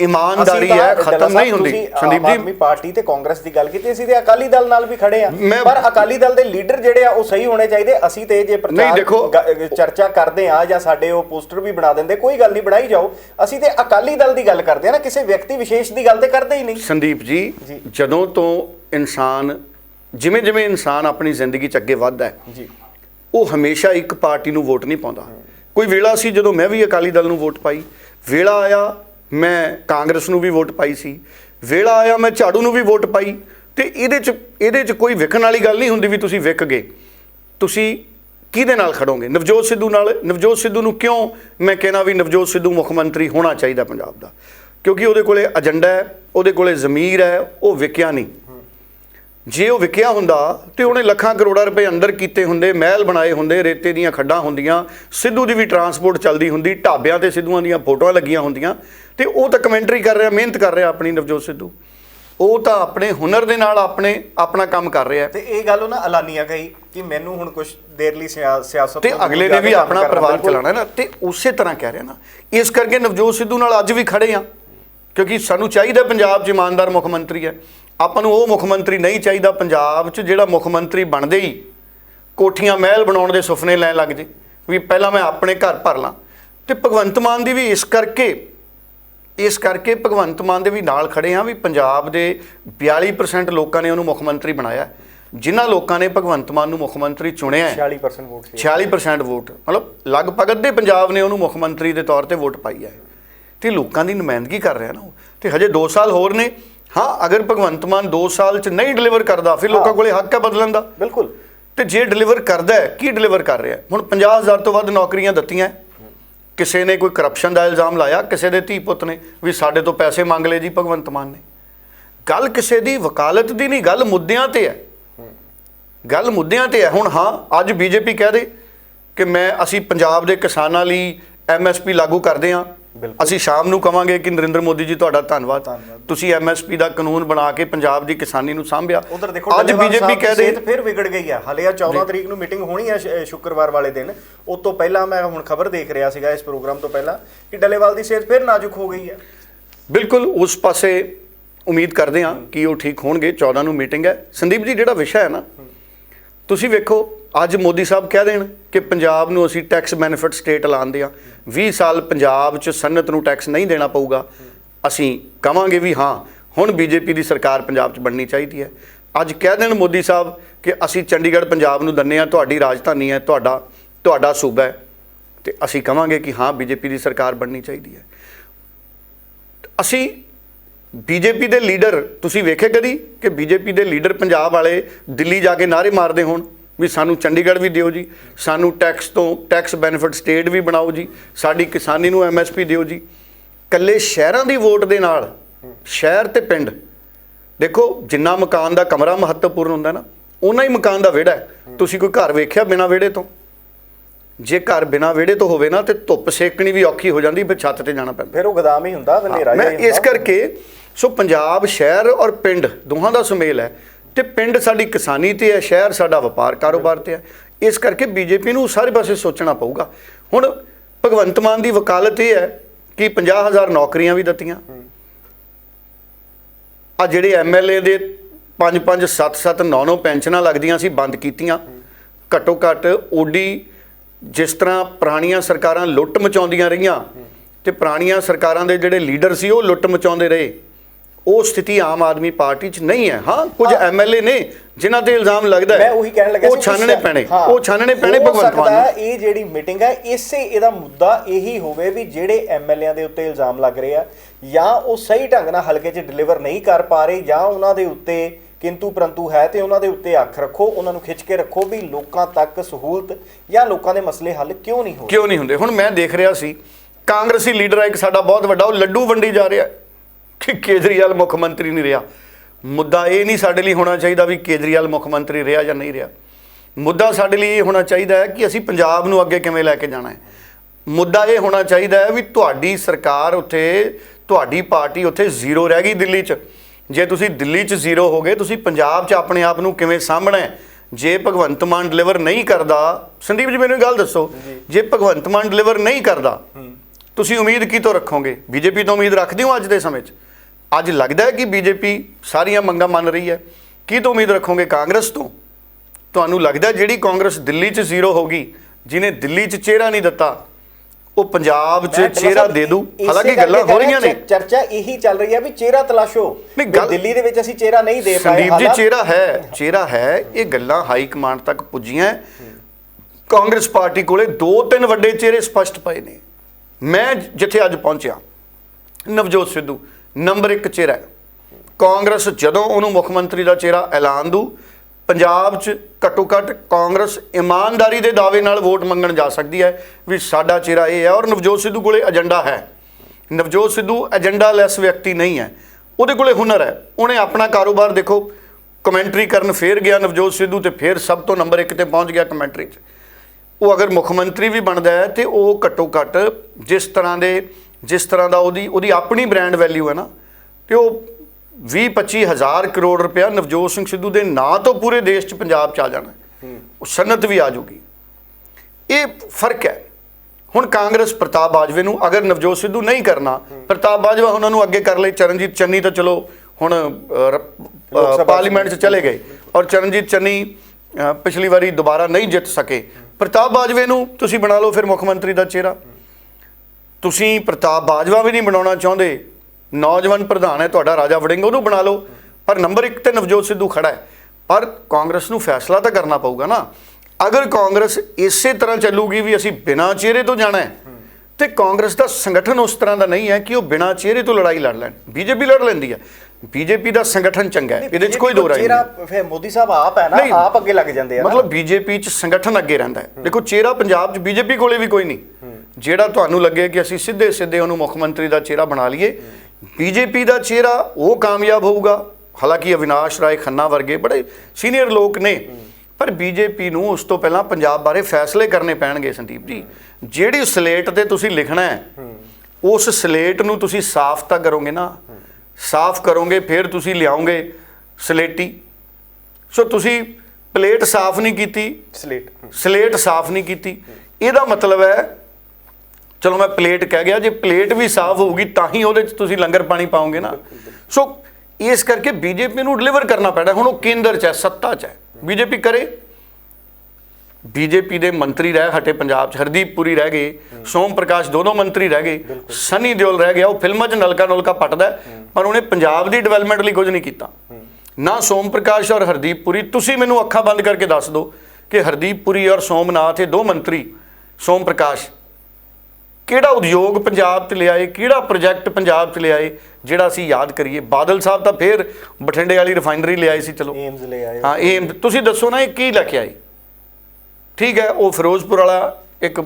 ਇਮਾਨਦਾਰੀ ਹੈ ਖਤਮ ਨਹੀਂ ਹੁੰਦੀ। ਸੰਦੀਪ ਆਮ ਜੀ ਪਾਰਟੀ ਤੇ ਕਾਂਗਰਸ ਦੀ ਗੱਲ ਕੀਤੀ ਅਸੀਂ ਤੇ ਅਕਾਲੀ ਦਲ ਨਾਲ ਵੀ ਖੜੇ ਆ। ਪਰ ਅਕਾਲੀ ਦਲ ਦੇ ਲੀਡਰ ਜਿਹੜੇ ਆ ਉਹ ਸਹੀ ਹੋਣੇ ਚਾਹੀਦੇ। ਅਸੀਂ ਤੇ ਜੇ ਪ੍ਰਚਾਰ ਚਰਚਾ ਕਰਦੇ ਆ ਜਾਂ ਸਾਡੇ ਉਹ ਪੋਸਟਰ ਵੀ ਬਣਾ ਦਿੰਦੇ ਕੋਈ ਗੱਲ ਨਹੀਂ ਬਣਾਈ ਜਾਓ। ਅਸੀਂ ਤੇ ਅਕਾਲੀ ਦਲ ਦੀ ਗੱਲ ਕਰਦੇ ਆ ਨਾ ਕਿਸੇ ਵਿਅਕਤੀ ਵਿਸ਼ੇਸ਼ ਦੀ ਗੱਲ ਤੇ ਕਰਦੇ ਹੀ ਨਹੀਂ। ਸੰਦੀਪ ਜੀ ਜੀ। ਜਦੋਂ ਤੋਂ ਇਨਸਾਨ ਜਿਵੇਂ ਜਿਵੇਂ ਇਨਸਾਨ ਆਪਣੀ ਜ਼ਿੰਦਗੀ 'ਚ ਅੱਗੇ ਵੱਧਦਾ ਹੈ ਜੀ। ਉਹ ਹਮੇਸ਼ਾ ਇੱਕ ਪਾਰਟੀ ਨੂੰ ਵੋਟ ਨਹੀਂ ਪਾਉਂਦਾ। ਕੋਈ ਵੇਲਾ ਸੀ ਜਦੋਂ ਮੈਂ ਵੀ ਅਕਾਲੀ ਦਲ ਨੂੰ ਵੋਟ ਪਾਈ? ਵੇਲਾ ਆਇਆ, ਮੈਂ ਕਾਂਗਰਸ ਨੂੰ ਵੀ ਵੋਟ ਪਾਈ ਸੀ। ਵੇਲਾ ਆਇਆ, ਮੈਂ ਝਾੜੂ ਨੂੰ ਵੀ ਵੋਟ ਪਾਈ। ਤੇ ਇਹਦੇ 'ਚ ਇਹਦੇ 'ਚ ਕੋਈ ਵਿਕਣ ਵਾਲੀ ਗੱਲ ਨਹੀਂ ਹੁੰਦੀ ਵੀ ਤੁਸੀਂ ਵਿਕ ਗਏ। ਤੁਸੀਂ ਕਿਹਦੇ ਨਾਲ ਖੜੋਗੇ? ਨਵਜੋਤ ਸਿੱਧੂ ਨਾਲ? ਨਵਜੋਤ ਸਿੱਧੂ ਨੂੰ ਕਿਉਂ ਮੈਂ ਕਹਿਣਾ ਵੀ ਨਵਜੋਤ ਸਿੱਧੂ ਮੁੱਖ ਮੰਤਰੀ ਹੋਣਾ ਚਾਹੀਦਾ ਪੰਜਾਬ ਦਾ? ਕਿਉਂਕਿ ਉਹਦੇ ਕੋਲੇ ਏਜੰਡਾ ਹੈ, ਉਹਦੇ ਕੋਲੇ ਜ਼ਮੀਰ ਹੈ, ਉਹ ਵਿਕਿਆ ਨਹੀਂ। ਜੇ ਉਹ ਵਿਕਿਆ ਹੁੰਦਾ ਤੇ ਉਹਨੇ ਲੱਖਾਂ ਕਰੋੜਾਂ ਰੁਪਏ ਅੰਦਰ ਕੀਤੇ ਹੁੰਦੇ ਮਹਿਲ ਬਣਾਏ ਹੁੰਦੇ ਰੇਤੇ ਦੀਆਂ ਖੱਡਾਂ ਹੁੰਦੀਆਂ ਸਿੱਧੂ ਦੀ ਵੀ ਟਰਾਂਸਪੋਰਟ ਚੱਲਦੀ ਹੁੰਦੀ ਢਾਬਿਆਂ ਤੇ ਸਿੱਧੂਆਂ ਦੀਆਂ ਫੋਟੋਆਂ ਲੱਗੀਆਂ ਹੁੰਦੀਆਂ ਤੇ ਉਹ ਤਾਂ ਕਮੈਂਟਰੀ ਕਰ ਰਿਹਾ ਮਿਹਨਤ ਕਰ ਰਿਹਾ ਆਪਣੀ ਨਵਜੋਤ ਸਿੱਧੂ। ਉਹ ਤਾਂ ਆਪਣੇ ਹੁਨਰ ਦੇ ਨਾਲ ਆਪਣੇ ਆਪਣਾ ਕੰਮ ਕਰ ਰਿਹਾ। ਤੇ ਇਹ ਗੱਲ ਉਹਨਾਂ ਐਲਾਨੀਆਂ ਕਹੀ ਕਿ ਮੈਨੂੰ ਹੁਣ ਕੁਝ ਦੇਰ ਲਈ ਸਿਆ- ਸਿਆਸਤ ਤੇ ਅਗਲੇ ਨੇ ਵੀ ਆਪਣਾ ਪਰਿਵਾਰ। ਚਲਾਣਾ ਨਾ ਤੇ ਉਸੇ ਤਰ੍ਹਾਂ ਕਹਿ ਰਿਹਾ ਨਾ। ਇਸ ਕਰਕੇ ਨਵਜੋਤ ਸਿੱਧੂ ਨਾਲ ਅੱਜ ਵੀ ਖੜੇ ਆ ਕਿਉਂਕਿ ਸਾਨੂੰ ਚਾਹੀਦਾ ਪੰਜਾਬ 'ਚ ਇਮਾਨਦਾਰ ਮੁੱਖ ਮੰਤਰੀ ਹੈ। ਆਪਾਂ ਨੂੰ ਉਹ ਮੁੱਖ ਮੰਤਰੀ ਨਹੀਂ ਚਾਹੀਦਾ ਪੰਜਾਬ 'ਚ ਜਿਹੜਾ ਮੁੱਖ ਮੰਤਰੀ ਬਣਦੇ ਹੀ ਕੋਠੀਆਂ ਮਹਿਲ ਬਣਾਉਣ ਦੇ ਸੁਪਨੇ ਲੈਣ ਲੱਗ ਜੇ ਵੀ ਪਹਿਲਾਂ ਮੈਂ ਆਪਣੇ ਘਰ ਭਰ ਲਾਂ। ਤੇ ਭਗਵੰਤ ਮਾਨ ਦੀ ਵੀ ਇਸ ਕਰਕੇ ਇਸ ਕਰਕੇ ਭਗਵੰਤ ਮਾਨ ਦੇ ਵੀ ਨਾਲ ਖੜੇ ਆ ਵੀ ਪੰਜਾਬ ਦੇ 42% ਲੋਕਾਂ ਨੇ ਉਹਨੂੰ ਮੁੱਖ ਮੰਤਰੀ ਬਣਾਇਆ। ਜਿਨ੍ਹਾਂ ਲੋਕਾਂ ਨੇ ਭਗਵੰਤ ਮਾਨ ਨੂੰ ਮੁੱਖ ਮੰਤਰੀ ਚੁਣਿਆ ਹੈ 46% ਵੋਟ ਸੀ। 46% ਵੋਟ ਮਤਲਬ ਲਗਭਗ ਅੱਧੇ ਪੰਜਾਬ ਨੇ ਉਹਨੂੰ ਮੁੱਖ ਮੰਤਰੀ ਦੇ ਤੌਰ ਤੇ ਵੋਟ ਪਾਈ ਹੈ। ਤੇ ਲੋਕਾਂ ਦੀ ਨੁਮਾਇੰਦਗੀ ਕਰ ਰਿਹਾ ਨਾ ਉਹ। ਤੇ ਹਜੇ 2 ਸਾਲ ਹੋਰ ਨੇ ਹਾਂ ਅਗਰ ਭਗਵੰਤ ਮਾਨ 2 ਸਾਲ ਚ ਨਹੀਂ ਡਿਲੀਵਰ ਕਰਦਾ ਫਿਰ ਲੋਕਾਂ ਕੋਲੇ ਹੱਕ ਹੈ ਬਦਲਣ ਦਾ ਬਿਲਕੁਲ ਤੇ ਜੇ ਡਿਲੀਵਰ ਕਰਦਾ ਹੈ ਕੀ ਡਿਲੀਵਰ ਕਰ ਰਿਹਾ? ਹੁਣ 50000 ਤੋਂ ਵੱਧ ਨੌਕਰੀਆਂ ਦਿੱਤੀਆਂ। ਕਿਸੇ ਨੇ ਕੋਈ ਕਰਪਸ਼ਨ ਦਾ ਇਲਜ਼ਾਮ ਲਾਇਆ ਕਿਸੇ ਦੇ ਧੀ ਪੁੱਤ ਨੇ ਵੀ ਸਾਡੇ ਤੋਂ ਪੈਸੇ ਮੰਗ ਲਏ ਜੀ ਭਗਵੰਤ ਮਾਨ ਨੇ ਗੱਲ ਕਿਸੇ ਦੀ ਵਕਾਲਤ ਦੀ ਨਹੀਂ ਗੱਲ ਮੁੱਦਿਆਂ ਤੇ ਹੈ ਗੱਲ ਮੁੱਦਿਆਂ ਤੇ ਹੈ ਹੁਣ ਹਾਂ ਅੱਜ ਬੀਜੇਪੀ ਕਹਿ ਦੇ ਕਿ ਮੈਂ ਅਸੀਂ ਪੰਜਾਬ ਦੇ ਕਿਸਾਨਾਂ ਲਈ ਐਮਐਸਪੀ ਲਾਗੂ ਕਰਦੇ ਹਾਂ। ਅਸੀਂ ਸ਼ਾਮ ਨੂੰ ਕਵਾਂਗੇ ਕਿ ਨਰਿੰਦਰ ਮੋਦੀ ਜੀ ਤੁਹਾਡਾ ਧੰਨਵਾਦ। ਤੁਸੀਂ ਐਮਐਸਪੀ ਦਾ ਕਾਨੂੰਨ ਬਣਾ ਕੇ ਪੰਜਾਬ ਦੀ ਕਿਸਾਨੀ ਨੂੰ ਸਾਂਭਿਆ। ਉਧਰ ਦੇਖੋ ਅੱਜ ਬੀਜੇਪੀ ਕਹਿ ਸਿਹਤ ਫਿਰ ਵਿਗੜ ਗਈ ਆ। ਹਲੇ ਆ 14 ਤਰੀਕ ਨੂੰ ਮੀਟਿੰਗ ਹੋਣੀ ਆ ਸ਼ੁੱਕਰਵਾਰ ਵਾਲੇ ਦਿਨ। ਉਸ ਤੋਂ ਪਹਿਲਾਂ ਮੈਂ ਹੁਣ ਖਬਰ ਦੇਖ ਰਿਹਾ ਸੀਗਾ ਇਸ ਪ੍ਰੋਗਰਾਮ ਤੋਂ ਪਹਿਲਾਂ ਕਿ ਡੱਲੇਵਾਲ ਦੀ ਸਿਹਤ ਫਿਰ ਨਾਜ਼ੁਕ ਹੋ ਗਈ ਹੈ ਬਿਲਕੁਲ ਉਸ ਪਾਸੇ ਉਮੀਦ ਕਰਦੇ ਹਾਂ ਕਿ ਉਹ ਠੀਕ ਹੋਣਗੇ। 14 ਨੂੰ ਮੀਟਿੰਗ ਹੈ। ਸੰਦੀਪ ਜੀ ਜਿਹੜਾ ਵਿਸ਼ਾ ਹੈ ਨਾ ਤੁਸੀਂ ਵੇਖੋ, ਅੱਜ ਮੋਦੀ ਸਾਹਿਬ ਕਹਿ ਦੇਣ ਕਿ ਪੰਜਾਬ ਨੂੰ ਅਸੀਂ ਟੈਕਸ ਬੈਨੀਫਿਟ ਸਟੇਟ ਲਾਉਂਦੇ ਆ 20 ਸਾਲ ਪੰਜਾਬ 'ਚ ਸਨਅਤ ਨੂੰ ਟੈਕਸ ਨਹੀਂ ਦੇਣਾ ਪਊਗਾ। ਅਸੀਂ ਕਵਾਂਗੇ ਵੀ ਹਾਂ, ਹੁਣ ਬੀਜੇਪੀ ਦੀ ਸਰਕਾਰ ਪੰਜਾਬ 'ਚ ਬਣਨੀ ਚਾਹੀਦੀ ਹੈ। ਅੱਜ ਕਹਿ ਦੇਣ ਮੋਦੀ ਸਾਹਿਬ ਕਿ ਅਸੀਂ ਚੰਡੀਗੜ੍ਹ ਪੰਜਾਬ ਨੂੰ ਦੰਨੇ ਆ ਤੁਹਾਡੀ ਰਾਜਧਾਨੀ ਹੈ, ਤੁਹਾਡਾ ਤੁਹਾਡਾ ਸੂਬਾ ਹੈ। ਤੇ ਅਸੀਂ ਕਵਾਂਗੇ ਕਿ ਹਾਂ, ਬੀਜੇਪੀ ਦੀ ਸਰਕਾਰ ਬਣਨੀ ਚਾਹੀਦੀ ਹੈ। ਅਸੀਂ ਬੀਜੇਪੀ ਦੇ ਲੀਡਰ ਤੁਸੀਂ ਵੇਖੇ ਕਦੀ ਕਿ ਬੀਜੇਪੀ ਦੇ ਲੀਡਰ ਪੰਜਾਬ ਵਾਲੇ ਦਿੱਲੀ ਜਾ ਕੇ ਨਾਰੇ ਮਾਰਦੇ ਹੋਣ ਵੀ ਸਾਨੂੰ ਚੰਡੀਗੜ੍ਹ ਵੀ ਦਿਓ ਜੀ ਸਾਨੂੰ ਟੈਕਸ ਤੋਂ ਟੈਕਸ ਬੈਨੀਫਿਟ ਸਟੇਟ ਵੀ ਬਣਾਓ ਜੀ ਸਾਡੀ ਕਿਸਾਨੀ ਨੂੰ ਐਮਐਸਪੀ ਦਿਓ ਜੀ। ਕੱਲੇ ਸ਼ਹਿਰਾਂ ਦੀ ਵੋਟ ਦੇ ਨਾਲ ਸ਼ਹਿਰ ਤੇ ਪਿੰਡ ਦੇਖੋ ਜਿੰਨਾ ਮਕਾਨ ਦਾ ਕਮਰਾ ਮਹੱਤਵਪੂਰਨ ਹੁੰਦਾ ਨਾ ਉਹਨਾਂ ਹੀ ਮਕਾਨ ਦਾ ਵਿਹੜਾ ਤੁਸੀਂ ਕੋਈ ਘਰ ਵੇਖਿਆ ਬਿਨਾ ਵਿਹੜੇ ਤੋਂ? ਜੇ ਘਰ ਬਿਨਾ ਵਿਹੜੇ ਤੋਂ ਹੋਵੇ ਨਾ ਤੇ ਧੁੱਪ ਸੇਕਣੀ ਵੀ ਔਖੀ ਹੋ ਜਾਂਦੀ ਫਿਰ ਛੱਤ ਤੇ ਜਾਣਾ ਪੈਂਦਾ। ਫਿਰ ਉਹ ਗਦਾਮ ਹੀ ਹੁੰਦਾ ਹਨੇਰਾ ਮੈਂ ਹੀ ਇਸ ਹੁੰਦਾ। ਕਰਕੇ ਸੋ ਪੰਜਾਬ, ਸ਼ਹਿਰ ਔਰ ਪਿੰਡ ਦੋਹਾਂ ਦਾ ਸੁਮੇਲ ਹੈ ਤੇ ਪਿੰਡ ਸਾਡੀ ਕਿਸਾਨੀ ਤੇ ਹੈ, ਸ਼ਹਿਰ ਸਾਡਾ ਵਪਾਰ ਕਾਰੋਬਾਰ ਤੇ ਹੈ। ਇਸ ਕਰਕੇ ਬੀਜੇਪੀ ਨੂੰ ਸਾਰੇ ਪਾਸੇ ਸੋਚਣਾ ਪਊਗਾ। ਹੁਣ ਭਗਵੰਤ ਮਾਨ ਦੀ ਵਕਾਲਤ ਇਹ ਹੈ ਕਿ 50000 ਨੌਕਰੀਆਂ ਵੀ ਦਿੱਤੀਆਂ। ਆ ਜਿਹੜੇ ਐਮਐਲਏ ਦੇ 5 5 7 7 9 9 ਪੈਨਸ਼ਨਾਂ ਲੱਗਦੀਆਂ ਸੀ, ਬੰਦ ਕੀਤੀਆਂ। ਘੱਟੋ ਘੱਟ ਓਡੀ ਜਿਸ ਤਰ੍ਹਾਂ ਪੁਰਾਣੀਆਂ ਸਰਕਾਰਾਂ ਲੁੱਟ ਮਚਾਉਂਦੀਆਂ ਰਹੀਆਂ ਤੇ ਪੁਰਾਣੀਆਂ ਸਰਕਾਰਾਂ ਦੇ ਜਿਹੜੇ ਲੀਡਰ ਸੀ, ਉਹ ਲੁੱਟ ਮਚਾਉਂਦੇ ਰਹੇ। ਉਹ ਸਥਿਤੀ ਆਮ ਆਦਮੀ ਪਾਰਟੀ 'ਚ ਨਹੀਂ ਹੈ। ਹਾਂ ਕੁਝ ਐਮਐਲਏ ਨੇ ਜਿਨ੍ਹਾਂ ਤੇ ਇਲਜ਼ਾਮ ਲੱਗਦਾ ਮੈਂ ਹੈ ਉਹੀ ਕਹਿਣ ਲੱਗਾ ਉਹ ਸੀ ਛਾਨਣੇ ਸ਼ਾ- ਪੈਣੇ ਉਹ ਛਾਨਣੇ ਪੈਣੇ ਭਗਵੰਤ ਮਾਨ ਨੂੰ। ਇਹ ਜਿਹੜੀ ਮੀਟਿੰਗ ਹੈ ਇਸੇ ਇਹਦਾ ਮੁੱਦਾ ਇਹੀ ਹੋਵੇ ਵੀ ਜਿਹੜੇ ਐਮਐਲਏਆਂ ਦੇ ਉੱਤੇ ਇਲਜ਼ਾਮ ਲੱਗ ਰਹੇ ਆ ਜਾਂ ਉਹ ਸਹੀ ਢੰਗ ਨਾਲ ਹਲਕੇ 'ਚ ਡਿਲੀਵਰ ਨਹੀਂ ਕਰ ਪਾ ਰਹੇ ਜਾਂ ਉਹਨਾਂ ਦੇ ਉੱਤੇ ਕਿੰਤੂ ਪਰੰਤੂ ਹੈ ਤੇ ਉਹਨਾਂ ਦੇ ਉੱਤੇ ਅੱਖ ਰੱਖੋ ਉਹਨਾਂ ਨੂੰ ਖਿੱਚ ਕੇ ਰੱਖੋ ਵੀ ਲੋਕਾਂ ਤੱਕ ਸਹੂਲਤ ਜਾਂ ਲੋਕਾਂ ਦੇ ਮਸਲੇ ਹੱਲ ਕਿਉਂ ਨਹੀਂ ਹੋ ਰਹੇ ਕਿਉਂ ਨਹੀਂ ਹੁੰਦੇ? ਹੁਣ ਮੈਂ ਦੇਖ ਰਿਹਾ ਸੀ ਕਾਂਗਰਸੀ ਲੀਡਰ ਆ ਇੱਕ ਸਾਡਾ ਬਹੁਤ ਵੱਡਾ ਉਹ ਲੱਡੂ ਵੰਡੀ ਜਾ ਰਿਹਾ। ਕਿ ਕੇਜਰੀਵਾਲ ਮੁੱਖ ਮੰਤਰੀ ਨਹੀਂ ਰਿਹਾ। ਮੁੱਦਾ ਇਹ ਨਹੀਂ ਸਾਡੇ ਲਈ ਹੋਣਾ ਚਾਹੀਦਾ ਵੀ ਕੇਜਰੀਵਾਲ ਮੁੱਖ ਮੰਤਰੀ ਰਿਹਾ ਜਾਂ ਨਹੀਂ ਰਿਹਾ। ਮੁੱਦਾ ਸਾਡੇ ਲਈ ਇਹ ਹੋਣਾ ਚਾਹੀਦਾ ਹੈ ਕਿ ਅਸੀਂ ਪੰਜਾਬ ਨੂੰ ਅੱਗੇ ਕਿਵੇਂ ਲੈ ਕੇ ਜਾਣਾ ਹੈ। ਮੁੱਦਾ ਇਹ ਹੋਣਾ ਚਾਹੀਦਾ ਹੈ ਵੀ ਤੁਹਾਡੀ ਸਰਕਾਰ ਉੱਥੇ ਤੁਹਾਡੀ ਪਾਰਟੀ ਉੱਥੇ ਜ਼ੀਰੋ ਰਹਿ ਗਈ ਦਿੱਲੀ 'ਚ। ਜੇ ਤੁਸੀਂ ਦਿੱਲੀ 'ਚ ਜ਼ੀਰੋ ਹੋ ਗਏ ਤੁਸੀਂ ਪੰਜਾਬ 'ਚ ਆਪਣੇ ਆਪ ਨੂੰ ਕਿਵੇਂ ਸਾਂਭਣਾ ਹੈ? ਜੇ ਭਗਵੰਤ ਮਾਨ ਡਿਲੀਵਰ ਨਹੀਂ ਕਰਦਾ ਸੰਦੀਪ ਜੀ ਮੈਨੂੰ ਗੱਲ ਦੱਸੋ ਜੇ। ਭਗਵੰਤ ਮਾਨ ਡਿਲੀਵਰ ਨਹੀਂ ਕਰਦਾ ਤੁਸੀਂ ਉਮੀਦ ਕੀ ਤੋਂ ਰੱਖੋਗੇ? ਬੀਜੇਪੀ ਤੋਂ ਉਮੀਦ ਰੱਖਦੇ ਹੋ ਅੱਜ ਦੇ ਸਮੇਂ 'ਚ? ਅੱਜ ਲੱਗਦਾ ਹੈ ਕਿ ਬੀਜੇਪੀ ਸਾਰੀਆਂ ਮੰਗਾਂ ਮੰਨ ਰਹੀ ਹੈ। ਕੀ ਤੋਂ ਉਮੀਦ ਰੱਖੋਗੇ ਕਾਂਗਰਸ ਤੋਂ? ਤੁਹਾਨੂੰ ਲੱਗਦਾ ਜਿਹੜੀ ਕਾਂਗਰਸ ਦਿੱਲੀ 'ਚ ਜ਼ੀਰੋ ਹੋ ਗਈ ਜਿਹਨੇ ਦਿੱਲੀ 'ਚ ਚਿਹਰਾ ਨਹੀਂ ਦਿੱਤਾ ਉਹ ਪੰਜਾਬ 'ਚ ਚਿਹਰਾ ਦੇ ਦੂ ਹਾਲਾਂਕਿ ਗੱਲਾਂ ਹੋ ਰਹੀਆਂ ਰਿਹਾ, ਨੇ। ਚਰਚਾ ਇਹੀ ਚੱਲ ਰਹੀ ਹੈ ਵੀ ਚਿਹਰਾ ਤਲਾਸ਼ੋ। ਦਿੱਲੀ ਦੇ ਵਿੱਚ ਅਸੀਂ ਚਿਹਰਾ ਨਹੀਂ ਦੇ ਪਾਏ ਸੰਦੀਪ ਜੀ ਚਿਹਰਾ ਹੈ ਚਿਹਰਾ ਹੈ ਇਹ ਗੱਲਾਂ ਹਾਈ ਕਮਾਂਡ ਤੱਕ ਪੁੱਜੀਆਂ। ਕਾਂਗਰਸ ਪਾਰਟੀ ਕੋਲੇ ਦੋ ਤਿੰਨ ਵੱਡੇ ਚਿਹਰੇ ਸਪਸ਼ਟ ਪਏ ਨੇ। ਮੈਂ ਜਿੱਥੇ ਅੱਜ ਪਹੁੰਚਿਆ ਨਵਜੋਤ ਸਿੱਧੂ ਨੰਬਰ 1 ਚਿਹਰਾ ਕਾਂਗਰਸ ਜਦੋਂ ਉਹਨੂੰ ਮੁੱਖ ਮੰਤਰੀ ਦਾ ਚਿਹਰਾ ਐਲਾਨ ਦੂ, ਪੰਜਾਬ 'ਚ ਘੱਟੋ ਘੱਟ ਕਾਂਗਰਸ ਇਮਾਨਦਾਰੀ ਦੇ ਦਾਅਵੇ ਨਾਲ ਵੋਟ ਮੰਗਣ ਜਾ ਸਕਦੀ ਹੈ ਵੀ ਸਾਡਾ ਚਿਹਰਾ ਇਹ ਹੈ ਔਰ ਨਵਜੋਤ ਸਿੱਧੂ ਕੋਲੇ ਏਜੰਡਾ ਹੈ। ਨਵਜੋਤ ਸਿੱਧੂ ਏਜੰਡਾ ਲੈਸ ਵਿਅਕਤੀ ਨਹੀਂ ਹੈ। ਉਹਦੇ ਕੋਲੇ ਹੁਨਰ ਹੈ। ਉਹਨੇ ਆਪਣਾ ਕਾਰੋਬਾਰ ਦੇਖੋ, ਕਮੈਂਟਰੀ ਕਰਨ ਫੇਰ ਗਿਆ ਨਵਜੋਤ ਸਿੱਧੂ ਤੇ ਫੇਰ ਸਭ ਤੋਂ ਨੰਬਰ 1 ਤੇ ਪਹੁੰਚ ਗਿਆ ਕਮੈਂਟਰੀ 'ਚ। ਉਹ ਅਗਰ ਮੁੱਖ ਮੰਤਰੀ ਵੀ ਬਣਦਾ ਹੈ ਤੇ ਉਹ ਘੱਟੋ ਘੱਟ ਜਿਸ ਤਰ੍ਹਾਂ ਦੇ ਜਿਸ ਤਰ੍ਹਾਂ ਦਾ ਉਹਦੀ ਉਹਦੀ ਆਪਣੀ ਬ੍ਰਾਂਡ ਵੈਲਿਊ ਹੈ ਨਾ ਤੇ ਉਹ 20 25 ਹਜ਼ਾਰ ਕਰੋੜ ਰੁਪਇਆ ਨਵਜੋਤ ਸਿੰਘ ਸਿੱਧੂ ਦੇ ਨਾਂ ਤੋਂ ਪੂਰੇ ਦੇਸ਼ 'ਚ ਪੰਜਾਬ 'ਚ ਆ ਜਾਣਾ। ਉਹ ਸਨਅਤ ਵੀ ਆ ਜਾਊਗੀ। ਇਹ ਫ਼ਰਕ ਹੈ। ਹੁਣ ਕਾਂਗਰਸ ਪ੍ਰਤਾਪ ਬਾਜਵੇ ਨੂੰ ਅਗਰ ਨਵਜੋਤ ਸਿੱਧੂ ਨਹੀਂ ਕਰਨਾ ਪ੍ਰਤਾਪ ਬਾਜਵਾ ਉਹਨਾਂ ਨੂੰ ਅੱਗੇ ਕਰ ਲਈ ਚਰਨਜੀਤ ਚੰਨੀ ਤਾਂ ਚਲੋ ਹੁਣ ਪਾਰਲੀਮੈਂਟ 'ਚ ਚਲੇ ਗਏ ਔਰ ਚਰਨਜੀਤ ਚੰਨੀ ਪਿਛਲੀ ਵਾਰੀ ਦੁਬਾਰਾ ਨਹੀਂ ਜਿੱਤ ਸਕੇ। ਪ੍ਰਤਾਪ ਬਾਜਵੇ ਨੂੰ ਤੁਸੀਂ ਬਣਾ ਲਓ ਫਿਰ ਮੁੱਖ ਮੰਤਰੀ ਦਾ ਚਿਹਰਾ। ਤੁਸੀਂ ਪ੍ਰਤਾਪ ਬਾਜਵਾ ਵੀ ਨਹੀਂ ਬਣਾਉਣਾ ਚਾਹੁੰਦੇ। ਨੌਜਵਾਨ ਪ੍ਰਧਾਨ ਹੈ ਤੁਹਾਡਾ ਰਾਜਾ ਵੜਿੰਗ ਉਹਨੂੰ ਬਣਾ ਲਓ। ਪਰ ਨੰਬਰ 1 ਤੇ ਨਵਜੋਤ ਸਿੱਧੂ ਖੜਾ ਹੈ। ਪਰ ਕਾਂਗਰਸ ਨੂੰ ਫੈਸਲਾ ਤਾਂ ਕਰਨਾ ਪਊਗਾ ਨਾ। ਅਗਰ ਕਾਂਗਰਸ ਇਸੇ ਤਰ੍ਹਾਂ ਚੱਲੂਗੀ ਵੀ ਅਸੀਂ ਬਿਨਾਂ ਚਿਹਰੇ ਤੋਂ ਜਾਣਾ ਹੈ ਤੇ ਕਾਂਗਰਸ ਦਾ ਸੰਗਠਨ ਉਸ ਤਰ੍ਹਾਂ ਦਾ ਨਹੀਂ ਹੈ ਕਿ ਉਹ ਬਿਨਾਂ ਚਿਹਰੇ ਤੋਂ ਲੜਾਈ ਲੜ ਲੈਣ। ਬੀਜੇਪੀ ਲੜ ਲੈਂਦੀ ਹੈ। ਬੀਜੇਪੀ ਦਾ ਸੰਗਠਨ ਚੰਗਾ ਹੈ। ਇਹਦੇ 'ਚ ਕੋਈ ਦੋ ਰਾਏ ਨਹੀਂ ਚਿਹਰਾ ਫਿਰ ਮੋਦੀ ਸਾਹਿਬ ਆਪ ਹੈ ਨਾ। ਆਪ ਅੱਗੇ ਲੱਗ ਜਾਂਦੇ ਆ ਮਤਲਬ ਬੀਜੇਪੀ ਚ ਸੰਗਠਨ ਅੱਗੇ ਰਹਿੰਦਾ ਹੈ। ਦੇਖੋ ਚਿਹਰਾ ਪੰਜਾਬ ਚ ਬੀਜੇਪੀ ਕੋਲੇ ਵੀ ਕੋਈ ਨਹੀਂ। ਜਿਹੜਾ ਤੁਹਾਨੂੰ ਲੱਗੇ ਕਿ ਅਸੀਂ ਸਿੱਧੇ ਸਿੱਧੇ ਉਹਨੂੰ ਮੁੱਖ ਮੰਤਰੀ ਦਾ ਚਿਹਰਾ ਬਣਾ ਲਈਏ ਬੀਜੇਪੀ ਦਾ ਚਿਹਰਾ ਉਹ ਕਾਮਯਾਬ ਹੋਊਗਾ। ਹਾਲਾਂਕਿ ਅਵਿਨਾਸ਼ ਰਾਏ ਖੰਨਾ ਵਰਗੇ ਬੜੇ ਸੀਨੀਅਰ ਲੋਕ ਨੇ ਪਰ ਬੀਜੇਪੀ ਨੂੰ ਉਸ ਤੋਂ ਪਹਿਲਾਂ ਪੰਜਾਬ ਬਾਰੇ ਫੈਸਲੇ ਕਰਨੇ ਪੈਣਗੇ ਸੰਦੀਪ ਜੀ। ਜਿਹੜੀ ਸਲੇਟ ਤੇ ਤੁਸੀਂ ਲਿਖਣਾ ਹੈ ਉਸ ਸਲੇਟ ਨੂੰ ਤੁਸੀਂ ਸਾਫ਼ ਤਾਂ ਕਰੋਗੇ ਨਾ ਸਾਫ਼ ਕਰੋਗੇ ਫਿਰ ਤੁਸੀਂ ਲਿਆਓਗੇ ਸਲੇਟੀ। ਸੋ ਤੁਸੀਂ ਪਲੇਟ ਸਾਫ਼ ਨਹੀਂ ਕੀਤੀ ਸਲੇਟ ਸਲੇਟ ਸਾਫ਼ ਨਹੀਂ ਕੀਤੀ। ਇਹਦਾ ਮਤਲਬ ਹੈ ਚਲੋ ਮੈਂ ਪਲੇਟ ਕਹਿ ਗਿਆ, ਜੇ ਪਲੇਟ ਵੀ ਸਾਫ਼ ਹੋਊਗੀ ਤਾਂ ਹੀ ਉਹਦੇ 'ਚ ਤੁਸੀਂ ਲੰਗਰ ਪਾਣੀ ਪਾਓਗੇ ਨਾ। ਸੋ ਇਸ ਕਰਕੇ ਬੀਜੇਪੀ ਨੂੰ ਡਿਲੀਵਰ ਕਰਨਾ ਪੈਣਾ, ਹੁਣ ਉਹ ਕੇਂਦਰ 'ਚ ਹੈ, ਸੱਤਾ 'ਚ ਹੈ। ਬੀਜੇਪੀ ਕਰੇ। ਬੀਜੇਪੀ ਦੇ ਮੰਤਰੀ ਰਹਿ ਹਟੇ ਪੰਜਾਬ 'ਚ, ਹਰਦੀਪ ਪੁਰੀ ਰਹਿ ਗਏ, ਸੋਮ ਪ੍ਰਕਾਸ਼ ਦੋਨੋਂ ਮੰਤਰੀ ਰਹਿ ਗਏ, ਸਨੀ ਦਿਓਲ ਰਹਿ ਗਿਆ, ਉਹ ਫਿਲਮਾਂ 'ਚ ਨਲਕਾ ਨੁਲਕਾ ਪੱਟਦਾ ਪਰ ਉਹਨੇ ਪੰਜਾਬ ਦੀ ਡਿਵੈਲਪਮੈਂਟ ਲਈ ਕੁਝ ਨਹੀਂ ਕੀਤਾ। ਨਾ ਸੋਮ ਪ੍ਰਕਾਸ਼ ਔਰ ਹਰਦੀਪ ਪੁਰੀ, ਤੁਸੀਂ ਮੈਨੂੰ ਅੱਖਾਂ ਬੰਦ ਕਰਕੇ ਦੱਸ ਦਿਓ ਕਿ ਹਰਦੀਪ ਪੁਰੀ ਔਰ ਸੋਮਨਾਥ ਇਹ ਦੋ ਮੰਤਰੀ, ਸੋਮ ਪ੍ਰਕਾਸ਼ ਕਿਹੜਾ ਉਦਯੋਗ ਪੰਜਾਬ 'ਚ ਲਿਆਏ ਕਿਹੜਾ ਪ੍ਰੋਜੈਕਟ ਪੰਜਾਬ 'ਚ ਲਿਆਏ ਜਿਹੜਾ ਅਸੀਂ ਯਾਦ ਕਰੀਏ? ਬਾਦਲ ਸਾਹਿਬ ਤਾਂ ਫੇਰ ਬਠਿੰਡੇ ਵਾਲੀ ਰਿਫਾਈਨਰੀ ਲਿਆਏ ਸੀ ਚਲੋ। ਏਮਸ ਲੈ ਆਏ। ਹਾਂ ਇਹ ਤੁਸੀਂ ਦੱਸੋ ਨਾ ਇਹ ਕੀ ਲੈ ਕੇ ਆਏ? ਠੀਕ ਹੈ ਉਹ ਫਿਰੋਜ਼ਪੁਰ ਵਾਲਾ ਇੱਕ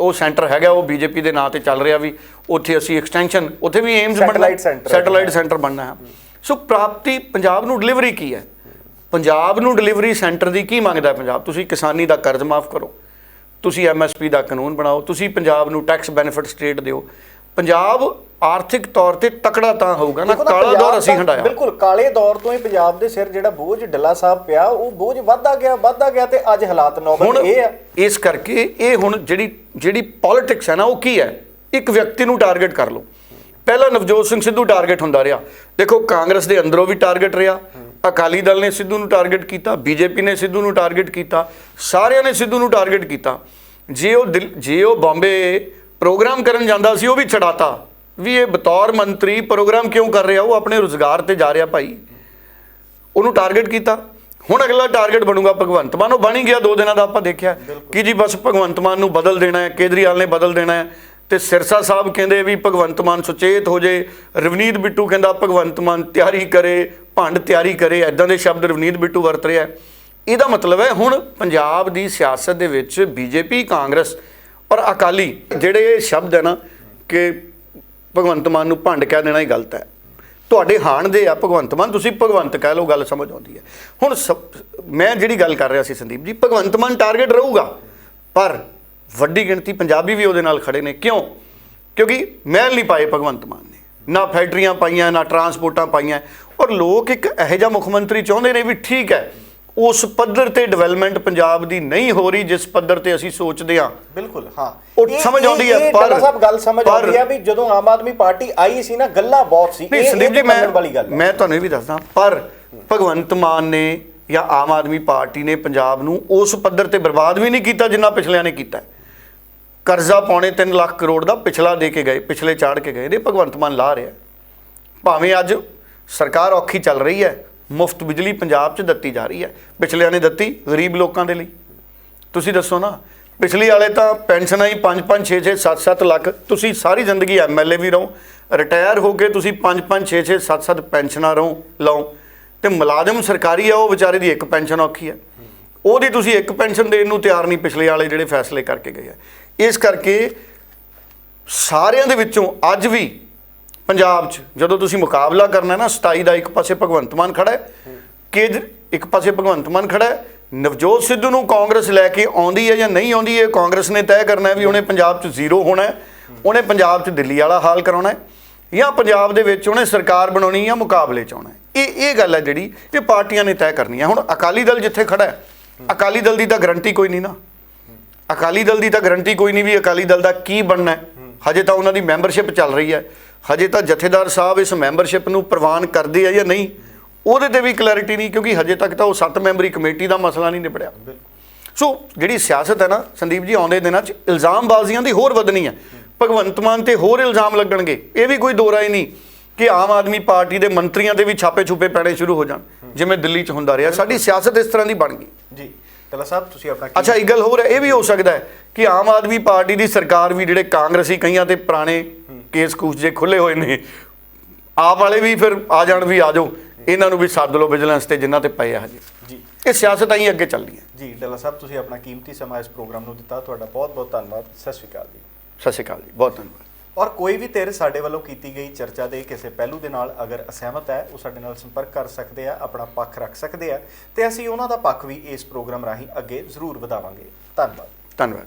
ਉਹ ਸੈਂਟਰ ਹੈਗਾ ਉਹ ਬੀਜੇਪੀ ਦੇ ਨਾਂ ਤੇ ਚੱਲ ਰਿਹਾ ਵੀ ਉੱਥੇ ਅਸੀਂ ਐਕਸਟੈਂਸ਼ਨ ਉੱਥੇ ਵੀ ਏਮਸ ਬਣਨਾ। ਸੈਟੇਲਾਈਟ ਸੈਂਟਰ ਬਣਨਾ ਹੈ। ਸੋ ਪ੍ਰਾਪਤੀ ਪੰਜਾਬ ਨੂੰ ਡਿਲੀਵਰੀ ਕੀ ਹੈ? ਪੰਜਾਬ ਨੂੰ ਡਿਲੀਵਰੀ ਸੈਂਟਰ ਦੀ ਕੀ ਮੰਗਦਾ ਪੰਜਾਬ? ਤੁਸੀਂ ਕਿਸਾਨੀ ਦਾ ਕਰਜ਼ ਮਾਫ ਕਰੋ। ਤੁਸੀਂ ਐਮਐਸਪੀ ਦਾ ਕਾਨੂੰਨ ਬਣਾਓ ਤੁਸੀਂ ਪੰਜਾਬ ਨੂੰ ਟੈਕਸ ਬੈਨੀਫਿਟ ਸਟੇਟ ਦਿਓ। ਪੰਜਾਬ ਆਰਥਿਕ ਤੌਰ ਤੇ ਤਕੜਾ ਤਾਂ ਹੋਊਗਾ ਨਾ ਕਾਲਾ ਦੌਰ ਅਸੀਂ ਤਾਂ ਹੰਡਾਇਆ। ਬਿਲਕੁਲ ਕਾਲੇ ਦੌਰ ਤੋਂ ਹੀ ਪੰਜਾਬ ਦੇ ਸਿਰ ਜਿਹੜਾ ਬੋਝ ਡੱਲਾ ਸਾਹਿਬ ਪਿਆ ਉਹ ਬੋਝ ਵੱਧਦਾ ਗਿਆ ਵੱਧਦਾ ਗਿਆ ਤੇ ਅੱਜ ਹਾਲਾਤ ਨੌਬਤ ਇਹ ਆ। ਇਸ ਕਰਕੇ ਇਹ ਹੁਣ ਜਿਹੜੀ ਜਿਹੜੀ ਪੋਲਿਟਿਕਸ ਹੈ ਨਾ ਉਹ ਕੀ ਹੈ? ਇੱਕ ਵਿਅਕਤੀ ਨੂੰ ਟਾਰਗੇਟ ਕਰ ਲਓ। ਪਹਿਲਾਂ ਨਵਜੋਤ ਸਿੰਘ ਸਿੱਧੂ ਟਾਰਗੇਟ ਹੁੰਦਾ ਰਿਹਾ। ਦੇਖੋ ਕਾਂਗਰਸ ਦੇ ਅੰਦਰੋਂ ਵੀ ਟਾਰਗੇਟ ਰਿਹਾ। ਅਕਾਲੀ ਦਲ ਨੇ ਸਿੱਧੂ ਨੂੰ ਟਾਰਗੇਟ ਕੀਤਾ ਬੀਜੇਪੀ ਨੇ ਸਿੱਧੂ ਨੂੰ ਟਾਰਗੇਟ ਕੀਤਾ ਸਾਰਿਆਂ ਨੇ ਸਿੱਧੂ ਨੂੰ ਟਾਰਗੇਟ ਕੀਤਾ। ਜੇ ਉਹ ਜੇ ਉਹ ਬੰਬੇ ਪ੍ਰੋਗਰਾਮ ਕਰਨ ਜਾਂਦਾ ਸੀ ਉਹ ਵੀ ਛਡਾਤਾ। ਵੀ ਇਹ ਬਤੌਰ ਮੰਤਰੀ ਪ੍ਰੋਗਰਾਮ ਕਿਉਂ ਕਰ ਰਿਹਾ? ਉਹ ਆਪਣੇ ਰੁਜ਼ਗਾਰ ਤੇ ਜਾ ਰਿਹਾ ਭਾਈ। ਉਹਨੂੰ ਟਾਰਗੇਟ ਕੀਤਾ। ਹੁਣ ਅਗਲਾ ਟਾਰਗੇਟ ਬਣੂਗਾ ਭਗਵੰਤ ਮਾਨ। ਉਹ ਬਣ ਹੀ ਗਿਆ ਦੋ ਦਿਨਾਂ ਦਾ ਆਪਾਂ ਦੇਖਿਆ। ਕਿ ਜੀ ਬਸ ਭਗਵੰਤ ਮਾਨ ਨੂੰ ਬਦਲ ਦੇਣਾ ਹੈ ਕੇਜਰੀਵਾਲ ਨੇ ਬਦਲ ਦੇਣਾ ਹੈ। ਤੇ ਸਿਰਸਾ ਸਾਹਿਬ ਕਹਿੰਦੇ ਵੀ ਭਗਵੰਤ ਮਾਨ ਸੁਚੇਤ ਹੋ ਜੇ, ਰਵਨੀਤ ਬਿੱਟੂ ਕਹਿੰਦਾ ਭਗਵੰਤ ਮਾਨ ਤਿਆਰੀ ਕਰੇ, ਭੰਡ ਤਿਆਰੀ ਕਰੇ ਐਦਾਂ ਦੇ ਸ਼ਬਦ ਰਵਨੀਤ ਬਿੱਟੂ ਵਰਤ ਰਿਹਾ ਇਹਦਾ ਮਤਲਬ ਹੈ ਹੁਣ ਪੰਜਾਬ ਦੀ ਸਿਆਸਤ ਦੇ ਵਿੱਚ ਬੀਜੇਪੀ, ਕਾਂਗਰਸ ਔਰ ਅਕਾਲੀ ਜਿਹੜੇ ਇਹ ਸ਼ਬਦ ਹੈ ਨਾ ਕਿ ਭਗਵੰਤ ਮਾਨ ਨੂੰ ਭੰਡ ਕਹਿ ਦੇਣਾ ਹੀ ਗਲਤ ਹੈ। ਤੁਹਾਡੇ ਹਾਣ ਦੇ ਆ ਭਗਵੰਤ ਮਾਨ, ਤੁਸੀਂ ਭਗਵੰਤ ਕਹਿ ਲਓ, ਗੱਲ ਸਮਝ ਆਉਂਦੀ ਹੈ। ਹੁਣ ਸਭ- ਮੈਂ ਜਿਹੜੀ ਗੱਲ ਕਰ ਰਿਹਾ ਸੀ ਸੰਦੀਪ ਜੀ, ਭਗਵੰਤ ਮਾਨ ਟਾਰਗੇਟ ਰਹੂਗਾ, ਪਰ ਵੱਡੀ ਗਿਣਤੀ ਪੰਜਾਬੀ ਵੀ ਉਹਦੇ ਨਾਲ ਖੜੇ ਨੇ। ਕਿਉਂ? ਕਿਉਂਕਿ ਮਹਿਲ ਨਹੀਂ ਪਾਏ ਭਗਵੰਤ ਮਾਨ ਨੇ। ਨਾ ਫੈਕਟਰੀਆਂ ਪਾਈਆਂ ਨਾ ਟਰਾਂਸਪੋਰਟਾਂ ਪਾਈਆਂ। ਔਰ ਲੋਕ ਇੱਕ ਇਹੋ ਜਿਹਾ ਮੁੱਖ ਮੰਤਰੀ ਚਾਹੁੰਦੇ ਨੇ ਵੀ ਠੀਕ ਹੈ ਉਸ ਪੱਧਰ ਤੇ ਡਿਵੈਲਪਮੈਂਟ ਪੰਜਾਬ ਦੀ ਨਹੀਂ ਹੋ ਰਹੀ ਜਿਸ ਪੱਧਰ ਤੇ ਅਸੀਂ ਸੋਚਦੇ ਹਾਂ। ਬਿਲਕੁਲ ਹਾਂ। ਉਹ ਸਮਝ ਆਉਂਦੀ ਹੈ, ਪਰ- ਸਾਹਿਬ ਗੱਲ ਸਮਝ ਆਉਂਦੀ ਹੈ ਵੀ ਜਦੋਂ ਆਮ ਆਦਮੀ ਪਾਰਟੀ ਆਈ ਸੀ ਨਾ ਗੱਲਾਂ ਬਹੁਤ ਸੀ। ਇਹ- ਸੰਦੀਪ ਜੀ ਮੈਂ। ਮੈਂ ਤੁਹਾਨੂੰ ਇਹ ਵੀ ਦੱਸਦਾ ਪਰ ਭਗਵੰਤ ਮਾਨ ਨੇ ਜਾਂ ਆਮ ਆਦਮੀ ਪਾਰਟੀ ਨੇ ਪੰਜਾਬ ਨੂੰ ਉਸ ਪੱਧਰ ਤੇ ਬਰਬਾਦ ਵੀ ਨਹੀਂ ਕੀਤਾ ਜਿੰਨਾ ਪਿਛਲਿਆਂ ਨੇ ਕੀਤਾ। ਕਰਜ਼ਾ ਪੌਣੇ 3 ਲੱਖ ਕਰੋੜ ਦਾ ਪਿਛਲਾ ਦੇ ਕੇ ਗਏ, ਪਿਛਲੇ ਚਾੜ ਕੇ ਗਏ। ਨੇ ਭਗਵੰਤ ਮਾਨ ਲਾ ਰਿਹਾ। ਭਾਵੇਂ ਅੱਜ ਸਰਕਾਰ ਔਖੀ ਚੱਲ ਰਹੀ ਹੈ, ਮੁਫਤ ਬਿਜਲੀ ਪੰਜਾਬ 'ਚ ਦਿੱਤੀ ਜਾ ਰਹੀ ਹੈ। ਪਿਛਲਿਆਂ ਨੇ ਦਿੱਤੀ ਗਰੀਬ ਲੋਕਾਂ ਦੇ ਲਈ। ਤੁਸੀਂ ਦੱਸੋ ਨਾ, ਪਿਛਲੀ ਵਾਲੇ ਤਾਂ ਪੈਨਸ਼ਨਾਂ ਹੀ 5 5 6 6 7 7 ਲੱਖ। ਤੁਸੀਂ ਸਾਰੀ ਜ਼ਿੰਦਗੀ ਐਮਐਲਏ ਵੀ ਰਹੋ, ਰਿਟਾਇਰ ਹੋ ਕੇ ਤੁਸੀਂ 5 5 6 6 7 7 ਪੈਨਸ਼ਨਾਂ ਰਹੋ, ਲਓ। ਤੇ ਮੁਲਾਜ਼ਮ ਸਰਕਾਰੀ ਆ, ਉਹ ਵਿਚਾਰੇ ਦੀ ਇੱਕ ਪੈਨਸ਼ਨ ਔਖੀ ਹੈ। ਉਹਦੀ ਤੁਸੀਂ ਇੱਕ ਪੈਨਸ਼ਨ ਦੇਣ ਨੂੰ ਤਿਆਰ ਨਹੀਂ ਪਿਛਲੇ ਵਾਲੇ ਜਿਹੜੇ ਫੈਸਲੇ ਕਰਕੇ ਗਏ ਆ ਇਸ ਕਰਕੇ ਸਾਰਿਆਂ ਦੇ ਵਿੱਚੋਂ ਅੱਜ ਵੀ ਪੰਜਾਬ 'ਚ ਜਦੋਂ ਤੁਸੀਂ ਮੁਕਾਬਲਾ ਕਰਨਾ ਨਾ 27 ਦਾ ਇੱਕ ਪਾਸੇ ਭਗਵੰਤ ਮਾਨ ਖੜਾ ਹੈ ਕੇਜਰ ਇੱਕ ਪਾਸੇ ਭਗਵੰਤ ਮਾਨ ਖੜਾ ਹੈ, ਨਵਜੋਤ ਸਿੱਧੂ ਨੂੰ ਕਾਂਗਰਸ ਲੈ ਕੇ ਆਉਂਦੀ ਹੈ ਜਾਂ ਨਹੀਂ ਆਉਂਦੀ ਹੈ, ਕਾਂਗਰਸ ਨੇ ਤੈਅ ਕਰਨਾ ਵੀ ਉਹਨੇ ਪੰਜਾਬ 'ਚ ਜ਼ੀਰੋ ਹੋਣਾ ਹੈ, ਉਹਨੇ ਪੰਜਾਬ 'ਚ ਦਿੱਲੀ ਵਾਲਾ ਹਾਲ ਕਰਾਉਣਾ ਹੈ ਜਾਂ ਪੰਜਾਬ ਦੇ ਵਿੱਚ ਉਹਨੇ ਸਰਕਾਰ ਬਣਾਉਣੀ ਜਾਂ ਮੁਕਾਬਲੇ ਚ ਆਉਣਾ ਹੈ। ਇਹ ਇਹ ਗੱਲ ਹੈ ਜਿਹੜੀ ਇਹ ਪਾਰਟੀਆਂ ਨੇ ਤੈਅ ਕਰਨੀ ਹੈ ਹੁਣ ਅਕਾਲੀ ਦਲ ਜਿੱਥੇ ਖੜਾ ਹੈ ਅਕਾਲੀ ਦਲ ਦੀ ਤਾਂ ਗਰੰਟੀ ਕੋਈ ਨਹੀਂ ਨਾ। ਅਕਾਲੀ ਦਲ ਦੀ ਤਾਂ ਗਰੰਟੀ ਕੋਈ ਨਹੀਂ ਵੀ ਅਕਾਲੀ ਦਲ ਦਾ ਕੀ ਬਣਨਾ ਹੈ। ਹਜੇ ਤਾਂ ਉਹਨਾਂ ਦੀ ਮੈਂਬਰਸ਼ਿਪ ਚੱਲ ਰਹੀ ਹੈ। ਹਜੇ ਤਾਂ ਜਥੇਦਾਰ ਸਾਹਿਬ ਇਸ ਮੈਂਬਰਸ਼ਿਪ ਨੂੰ ਪ੍ਰਵਾਨ ਕਰਦੇ ਆ ਜਾਂ ਨਹੀਂ, ਉਹਦੇ ਤੇ ਵੀ ਕਲੈਰਿਟੀ ਨਹੀਂ, ਕਿਉਂਕਿ ਹਜੇ ਤੱਕ ਤਾਂ ਉਹ ਸੱਤ ਮੈਂਬਰੀ ਕਮੇਟੀ ਦਾ ਮਸਲਾ ਨਹੀਂ ਨਿਬੜਿਆ ਸੋ ਜਿਹੜੀ ਸਿਆਸਤ ਹੈ ਨਾ, ਸੰਦੀਪ ਜੀ, ਆਉਂਦੇ ਦਿਨਾਂ 'ਚ ਇਲਜ਼ਾਮਬਾਜ਼ੀਆਂ ਦੀ ਹੋਰ ਵਧਣੀ ਹੈ। ਭਗਵੰਤ ਮਾਨ ਤੇ ਹੋਰ ਇਲਜ਼ਾਮ ਲੱਗਣਗੇ। ਇਹ ਵੀ ਕੋਈ ਦੋ ਹੀ ਨਹੀਂ। ਕਿ ਆਮ ਆਦਮੀ ਪਾਰਟੀ ਦੇ ਮੰਤਰੀਆਂ ਦੇ ਵੀ ਛਾਪੇ ਛੁਪੇ ਪੈਣੇ ਸ਼ੁਰੂ ਹੋ ਜਾਣ ਜਿਵੇਂ ਦਿੱਲੀ 'ਚ ਹੁੰਦਾ ਰਿਹਾ। ਸਾਡੀ ਸਿਆਸਤ ਇਸ ਤਰ੍ਹਾਂ ਦੀ ਬਣ ਗਈ। ਜੀ ਤਲਾ ਸਾਹਿਬ ਤੁਸੀਂ ਆਪਣਾ ਅੱਛਾ ਇੱਕ ਗੱਲ ਹੋਰ ਹੈ ਇਹ ਵੀ ਹੋ ਸਕਦਾ ਹੈ ਕਿ ਆਮ ਆਦਮੀ ਪਾਰਟੀ ਦੀ ਸਰਕਾਰ ਵੀ ਜਿਹੜੇ ਕਾਂਗਰਸੀ ਕਈਆਂ ਤੇ ਪੁਰਾਣੇ ਕੇਸ ਕੂਸ ਜੇ ਖੁੱਲੇ ਹੋਏ ਨੇ ਆਪ ਵਾਲੇ ਵੀ ਫਿਰ ਆ ਜਾਣ ਵੀ ਆ ਜਾਓ। ਇਹਨਾਂ ਨੂੰ ਵੀ ਸੱਦ ਲਓ ਵਿਜੀਲੈਂਸ ਤੇ ਜਿਨ੍ਹਾਂ ਤੇ ਪਏ ਆ ਹਜੇ। ਜੀ। ਇਹ ਸਿਆਸਤ ਆਈ ਅੱਗੇ ਚੱਲਦੀ ਹੈ। ਜੀ ਡੱਲਾ ਸਾਹਿਬ ਤੁਸੀਂ ਆਪਣਾ ਕੀਮਤੀ ਸਮਾਂ ਇਸ ਪ੍ਰੋਗਰਾਮ ਨੂੰ ਦਿੱਤਾ। ਤੁਹਾਡਾ ਬਹੁਤ ਬਹੁਤ ਧੰਨਵਾਦ। ਸਤਿ ਸ਼੍ਰੀ ਅਕਾਲ ਜੀ। ਸਤਿ ਸ਼੍ਰੀ ਅਕਾਲ ਜੀ ਬਹੁਤ ਧੰਨਵਾਦ। ਔਰ ਕੋਈ ਵੀ ਧਿਰ ਸਾਡੇ ਵੱਲੋਂ ਕੀਤੀ ਗਈ ਚਰਚਾ ਦੇ ਕਿਸੇ ਪਹਿਲੂ ਦੇ ਨਾਲ ਅਗਰ ਅਸਹਿਮਤ ਹੈ, ਉਹ ਸਾਡੇ ਨਾਲ ਸੰਪਰਕ ਕਰ ਸਕਦੇ ਆ, ਆਪਣਾ ਪੱਖ ਰੱਖ ਸਕਦੇ ਆ ਤੇ ਅਸੀਂ ਉਹਨਾਂ ਦਾ ਪੱਖ ਵੀ ਇਸ ਪ੍ਰੋਗਰਾਮ ਰਾਹੀਂ ਅੱਗੇ ਜ਼ਰੂਰ ਵਧਾਵਾਂਗੇ। ਧੰਨਵਾਦ। ਧੰਨਵਾਦ